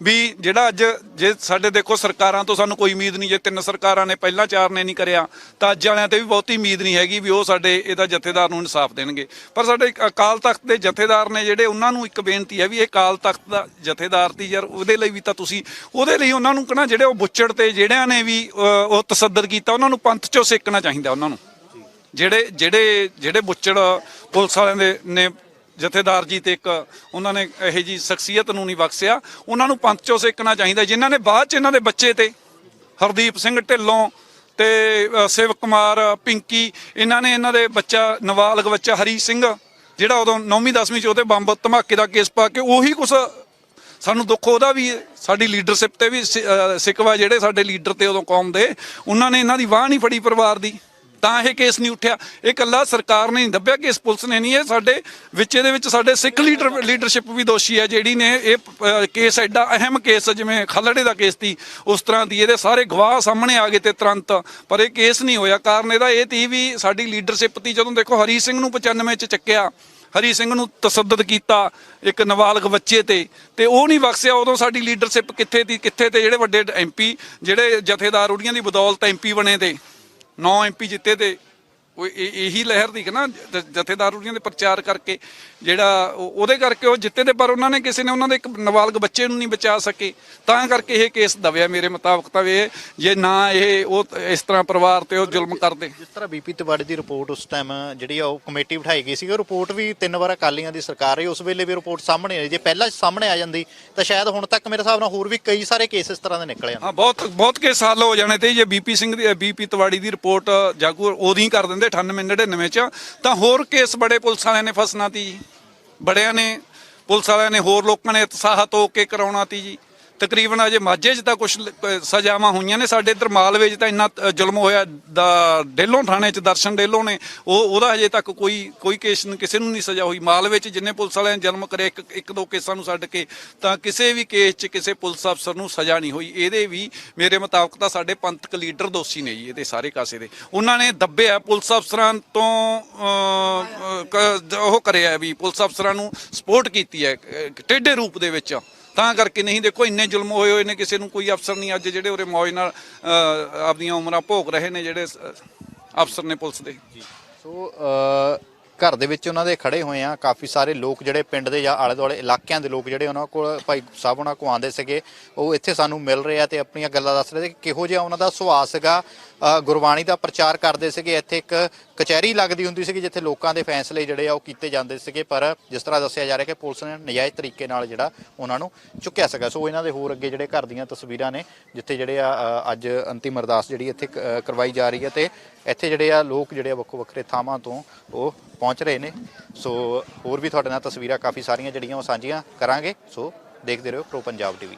ਵੀ ਜਿਹੜਾ ਅੱਜ ਜੇ ਸਾਡੇ ਦੇਖੋ ਸਰਕਾਰਾਂ ਤੋਂ ਸਾਨੂੰ ਕੋਈ ਉਮੀਦ ਨਹੀਂ, ਜੇ ਤਿੰਨ ਸਰਕਾਰਾਂ ਨੇ ਪਹਿਲਾਂ ਚਾਰ ਨੇ ਨਹੀਂ ਕਰਿਆ, ਤਾਂ ਅੱਜ ਵਾਲਿਆਂ ਤੇ ਵੀ ਬਹੁਤੀ ਉਮੀਦ ਨਹੀਂ ਹੈਗੀ ਵੀ ਉਹ ਸਾਡੇ ਇਹਦਾ ਜਥੇਦਾਰ ਨੂੰ ਇਨਸਾਫ ਦੇਣਗੇ। ਪਰ ਸਾਡੇ ਅਕਾਲ ਤਖਤ ਦੇ ਜਥੇਦਾਰ ਨੇ ਜਿਹੜੇ ਉਹਨਾਂ ਨੂੰ ਇੱਕ ਬੇਨਤੀ ਹੈ ਵੀ ਇਹ ਅਕਾਲ ਤਖਤ ਦਾ ਜਥੇਦਾਰ ਤੀ ਯਾਰ ਉਹਦੇ ਲਈ ਵੀ ਤਾਂ ਤੁਸੀਂ, ਉਹਦੇ ਲਈ ਉਹਨਾਂ ਨੂੰ ਕਹਣਾ ਜਿਹੜੇ ਉਹ ਬੁੱਚੜ ਤੇ ਜਿਹੜਿਆਂ ਨੇ ਵੀ ਉਹ ਤਸੱਦਦ ਕੀਤਾ, ਉਹਨਾਂ ਨੂੰ ਪੰਥ ਚੋਂ ਸੇਕਣਾ ਚਾਹੀਦਾ ਉਹਨਾਂ ਨੂੰ। ਜਿਹੜੇ ਜਿਹੜੇ ਜਿਹੜੇ ਬੁੱਚੜ ਪੁਲਿਸ ਵਾਲਿਆਂ ਦੇ ਨੇ ਜਥੇਦਾਰ ਜੀ ਤੇ ਇੱਕ ਉਹਨਾਂ ਨੇ ਇਹੋ ਜੀ ਸ਼ਖਸੀਅਤ ਨੂੰ ਨਹੀਂ ਬਖਸ਼ਿਆ। ਉਹਨਾਂ ਨੂੰ ਪੰਥ ਚੋਂ ਸਿੱਖਣਾ ਚਾਹੀਦਾ। ਜਿਨ੍ਹਾਂ ਨੇ ਬਾਅਦ ਚ ਇਹਨਾਂ ਦੇ ਬੱਚੇ ਤੇ ਹਰਦੀਪ ਸਿੰਘ ਢਿੱਲੋਂ ਤੇ ਅ, ਸੇਵਕ ਕੁਮਾਰ ਪਿੰਕੀ ਇਹਨਾਂ ਨੇ ਇਹਨਾਂ ਦੇ ਬੱਚਾ ਨਵਾਲਗ ਬੱਚਾ ਹਰੀ ਸਿੰਘ ਜਿਹੜਾ ਉਦੋਂ 9ਵੀਂ 10ਵੀਂ ਚ ਉਹਦੇ ਬੰਬ ਧਮਾਕੇ ਦਾ ਕੇਸ ਪਾ ਕੇ ਉਹੀ ਕੁਛ ਸਾਨੂੰ ਦੁੱਖ ਉਹਦਾ ਵੀ ਸਾਡੀ ਲੀਡਰਸ਼ਿਪ ਤੇ ਵੀ ਸਿ- ਅਹ ਸਿਕਵਾ ਜਿਹੜੇ ਸਾਡੇ ਲੀਡਰ ਤੇ ਉਦੋਂ ਕੌਮ ਦੇ ਉਹਨਾਂ ਨੇ ਇਹਨਾਂ ਦੀ ਵਾਹ ਨਹੀਂ ਫੜੀ ਪਰਿਵਾਰ ਦੀ। ਤਾਂ ਇਹ ਕੇਸ ਨਹੀਂ ਉੱਠਿਆ। ਇਹ ਕੱਲਾ ਸਰਕਾਰ ਨੇ ਨਹੀਂ ਦੱਬਿਆ ਕੇਸ ਪੁਲਿਸ ਨੇ ਨਹੀਂ, ਇਹ ਸਾਡੇ ਵਿੱਚ ਇਹਦੇ ਵਿੱਚ ਸਾਡੇ ਸਿੱਖ ਲੀਡਰ ਲੀਡਰਸ਼ਿਪ ਵੀ ਦੋਸ਼ੀ ਹੈ ਜਿਹੜੀ ਨੇ ਇਹ ਕੇਸ ਐਡਾ ਅਹਿਮ ਕੇਸ ਜਿਵੇਂ ਖਲੜੇ ਦਾ ਕੇਸ ਸੀ, ਉਸ ਤਰ੍ਹਾਂ ਦੀ ਇਹਦੇ ਸਾਰੇ ਗਵਾਹ ਸਾਹਮਣੇ ਆ ਗਏ ਤੇ ਤੁਰੰਤ, ਪਰ ਇਹ ਕੇਸ ਨਹੀਂ ਹੋਇਆ। ਕਾਰਨ ਇਹਦਾ ਇਹ ਤੀ ਵੀ ਸਾਡੀ ਲੀਡਰਸ਼ਿਪ ਤੀ ਜਦੋਂ ਦੇਖੋ ਹਰੀ ਸਿੰਘ ਨੂੰ 95 ਚ ਚੱਕਿਆ, ਹਰੀ ਸਿੰਘ ਨੂੰ ਤਸੱਦਦ ਕੀਤਾ ਇੱਕ ਨਾਬਾਲਗ ਬੱਚੇ ਤੇ ਤੇ ਉਹ ਨਹੀਂ ਬਖਸ਼ਿਆ ਉਦੋਂ ਸਾਡੀ ਲੀਡਰਸ਼ਿਪ ਕਿੱਥੇ ਦੀ, ਕਿੱਥੇ ਤੇ ਜਿਹੜੇ ਵੱਡੇ ਐਮਪੀ ਜਿਹੜੇ ਜਥੇਦਾਰ, ਉਹਦੀਆਂ ਦੀ ਬਦੌਲਤ ਐਮਪੀ ਬਣੇ ਤੇ। 9 ਐਮਪੀ ਜਿੱਤੇ ਤੇ ਉਹ ਇਹ- ਲਹਿਰ ਦੀ ਕਿ ਨਾ ਜਥੇਦਾਰ ਉਹਦੀਆਂ ਦੇ ਪ੍ਰਚਾਰ ਕਰਕੇ ਜਿਹੜਾ ਉਹ- ਉਹਦੇ ਕਰਕੇ ਉਹ ਜਿੱਤੇ ਤੇ ਪਰ ਉਹਨਾਂ ਨੇ ਕਿਸੇ ਨੇ ਉਹਨਾਂ ਦੇ ਇੱਕ ਨਾਬਾਲਗ ਬੱਚੇ ਨੂੰ ਨਹੀਂ ਬਚਾ ਸਕੇ। ਤਾਂ ਕਰਕੇ ਇਹ ਕੇਸ ਦਵਿਆ ਮੇਰੇ ਮੁਤਾਬਕ ਤਾਂ ਇਹ ਜੇ ਨਾ ਇਹ ਉਹ ਇਸ ਤਰ੍ਹਾਂ ਪਰਿਵਾਰ ਤੇ ਉਹ ਜ਼ੁਲਮ ਕਰਦੇ। ਜਿਸ ਤਰ੍ਹਾਂ ਬੀਪੀ ਤਿਵਾੜੀ ਦੀ ਰਿਪੋਰਟ ਉਸ ਟਾਈਮ ਜਿਹੜੀ ਆ ਉਹ ਕਮੇਟੀ ਬਿਠਾਈ ਗਈ ਸੀ ਉਹ ਰਿਪੋਰਟ ਵੀ ਤਿੰਨ ਵਾਰ ਅਕਾਲੀਆਂ ਦੀ ਸਰਕਾਰ ਰਹੀ ਉਸ ਵੇਲੇ ਵੀ ਰਿਪੋਰਟ ਸਾਹਮਣੇ ਆਈ। ਜੇ ਪਹਿਲਾਂ ਸਾਹਮਣੇ ਆ ਜਾਂਦੀ ਤਾਂ ਸ਼ਾਇਦ ਹੁਣ ਤੱਕ ਮੇਰੇ ਹਿਸਾਬ ਨਾਲ ਹੋਰ ਵੀ ਕਈ ਸਾਰੇ ਕੇਸ ਇਸ ਤਰ੍ਹਾਂ ਦੇ ਨਿਕਲੇ ਹਾਂ ਬਹੁਤ ਬਹੁਤ ਕੇ ਸਾਲ ਹੋ ਜਾਣੇ ਤੇ ਜੇ ਬੀਪੀ ਸਿੰਘ ਦੀ ਬੀਪੀ ਤਵਾੜੀ ਦੀ ਰਿਪੋਰਟ ਜਾਗੂ ਉਹਦੀ ਕਰ ਦਿੰਦੇ 98 99 ਚ, ਤਾਂ ਹੋਰ ਕੇਸ ਬੜੇ ਪੁਲਿਸ ਵਾਲਿਆਂ ਨੇ ਫਸਣਾ ਤੀ ਜੀ। ਬੜਿਆਂ ਨੇ, ਪੁਲਿਸ ਵਾਲਿਆਂ ਨੇ ਹੋਰ ਲੋਕਾਂ ਨੇ ਉਤਸ਼ਾਹਤ ਹੋ ਕੇ ਕਰਾਉਣਾ ਤੀ ਜੀ। ਤਕਰੀਬਨ ਅਜੇ ਮਾਝੇ 'ਚ ਤਾਂ ਕੁਝ ਸਜ਼ਾਵਾਂ ਹੋਈਆਂ ਨੇ। ਸਾਡੇ ਇੱਧਰ ਮਾਲਵੇ 'ਚ ਤਾਂ ਇੰਨਾ ਅ, ਜ਼ੁਲਮ ਹੋਇਆ ਦਾ ਡੇਲੋਂ ਥਾਣੇ 'ਚ ਦਰਸ਼ਨ ਡੇਲੋਂ ਨੇ। ਉਹ ਉਹਦਾ ਹਜੇ ਤੱਕ ਕੋਈ ਕੋਈ ਕੇਸ ਨੂੰ ਕਿਸੇ ਨੂੰ ਨਹੀਂ ਸਜ਼ਾ ਹੋਈ। ਮਾਲਵੇ 'ਚ ਜਿੰਨੇ ਪੁਲਿਸ ਵਾਲਿਆਂ ਨੇ ਜ਼ੁਲਮ ਕਰਿਆ ਇੱਕ ਇੱਕ ਦੋ ਕੇਸਾਂ ਨੂੰ ਛੱਡ ਕੇ ਤਾਂ ਕਿਸੇ ਵੀ ਕੇਸ 'ਚ ਕਿਸੇ ਪੁਲਿਸ ਅਫਸਰ ਨੂੰ ਸਜ਼ਾ ਨਹੀਂ ਹੋਈ। ਇਹਦੇ ਵੀ ਮੇਰੇ ਮੁਤਾਬਕ ਤਾਂ ਸਾਡੇ ਪੰਥਕ ਲੀਡਰ ਦੋਸ਼ੀ ਨੇ ਜੀ ਇਹਦੇ ਸਾਰੇ ਕਾਸੇ ਦੇ। ਉਹਨਾਂ ਨੇ ਦੱਬਿਆ ਪੁਲਿਸ ਅਫਸਰਾਂ ਤੋਂ ਉਹ ਕਰਿਆ ਵੀ ਪੁਲਿਸ ਅਫਸਰਾਂ ਨੂੰ ਸਪੋਰਟ ਕੀਤੀ ਹੈ ਟੇਢੇ ਰੂਪ ਦੇ ਵਿੱਚ। ਤਾਂ ਕਰਕੇ ਨਹੀਂ ਦੇਖੋ ਇੰਨੇ ਜ਼ੁਲਮ ਹੋਏ ਹੋਏ ਨੇ ਕਿਸੇ ਨੂੰ ਕੋਈ ਅਫਸਰ ਨਹੀਂ ਅੱਜ ਜਿਹੜੇ ਉਰੇ ਮੌਜ ਨਾਲ ਅ, ਆਪਦੀਆਂ ਉਮਰਾਂ ਭੋਗ ਰਹੇ ਨੇ ਜਿਹੜੇ ਅਫਸਰ ਨੇ ਪੁਲਿਸ ਦੇ। ਸੋ ਘਰ ਦੇ ਵਿੱਚ ਉਹਨਾਂ ਦੇ ਖੜੇ ਹੋਏ ਆ ਕਾਫੀ ਸਾਰੇ ਲੋਕ ਜਿਹੜੇ ਪਿੰਡ ਦੇ ਜਾਂ ਆਲੇ ਦੁਆਲੇ ਇਲਾਕਿਆਂ ਦੇ ਲੋਕ ਜਿਹੜੇ ਉਹਨਾਂ ਕੋਲ ਭਾਈ ਸਾਹਿਬ ਉਹਨਾਂ ਕੋਲ ਆਉਂਦੇ ਸੀਗੇ। ਉਹ ਇੱਥੇ ਸਾਨੂੰ ਮਿਲ ਰਹੇ ਆ ਤੇ ਆਪਣੀਆਂ ਗੱਲਾਂ ਦੱਸ ਰਹੇ ਸੀ ਕਿ ਕਿਹੋ ਜਿਹਾ ਉਹਨਾਂ ਦਾ ਸੁਭਾਅ ਸੀਗਾ। ਗੁਰਬਾਣੀ ਦਾ ਪ੍ਰਚਾਰ ਕਰਦੇ ਸੀਗੇ, ਇੱਥੇ ਇੱਕ ਕਚਹਿਰੀ ਲੱਗਦੀ ਹੁੰਦੀ ਸੀਗੀ ਜਿੱਥੇ ਲੋਕਾਂ ਦੇ ਫੈਸਲੇ ਜਿਹੜੇ ਆ ਉਹ ਕੀਤੇ ਜਾਂਦੇ ਸੀਗੇ, ਪਰ ਜਿਸ ਤਰ੍ਹਾਂ ਦੱਸਿਆ ਜਾ ਰਿਹਾ ਕਿ ਪੁਲਿਸ ਨੇ ਨਜਾਇਜ਼ ਤਰੀਕੇ ਨਾਲ ਜਿਹੜਾ ਉਹਨਾਂ ਨੂੰ ਚੁੱਕਿਆ ਸੀਗਾ। ਸੋ ਇਹਨਾਂ ਦੇ ਹੋਰ ਅੱਗੇ ਜਿਹੜੇ ਘਰ ਦੀਆਂ ਤਸਵੀਰਾਂ ਨੇ, ਜਿੱਥੇ ਜਿਹੜੇ ਆ ਅੱਜ ਅੰਤਿਮ ਅਰਦਾਸ ਜਿਹੜੀ ਇੱਥੇ ਕਰਵਾਈ ਜਾ ਰਹੀ ਹੈ ਤੇ ਇੱਥੇ ਜਿਹੜੇ ਆ ਲੋਕ ਜਿਹੜੇ ਆ ਵੱਖੋ ਵੱਖਰੇ ਥਾਵਾਂ ਤੋਂ ਉਹ ਪਹੁੰਚ ਰਹੇ ਨੇ। ਸੋ ਹੋਰ ਵੀ ਤੁਹਾਡੇ ਨਾਲ ਤਸਵੀਰਾਂ ਕਾਫੀ ਸਾਰੀਆਂ ਜਿਹੜੀਆਂ ਉਹ ਸਾਂਝੀਆਂ ਕਰਾਂਗੇ। ਸੋ ਦੇਖਦੇ ਰਹੋ ਪ੍ਰੋ ਪੰਜਾਬ ਟੀਵੀ।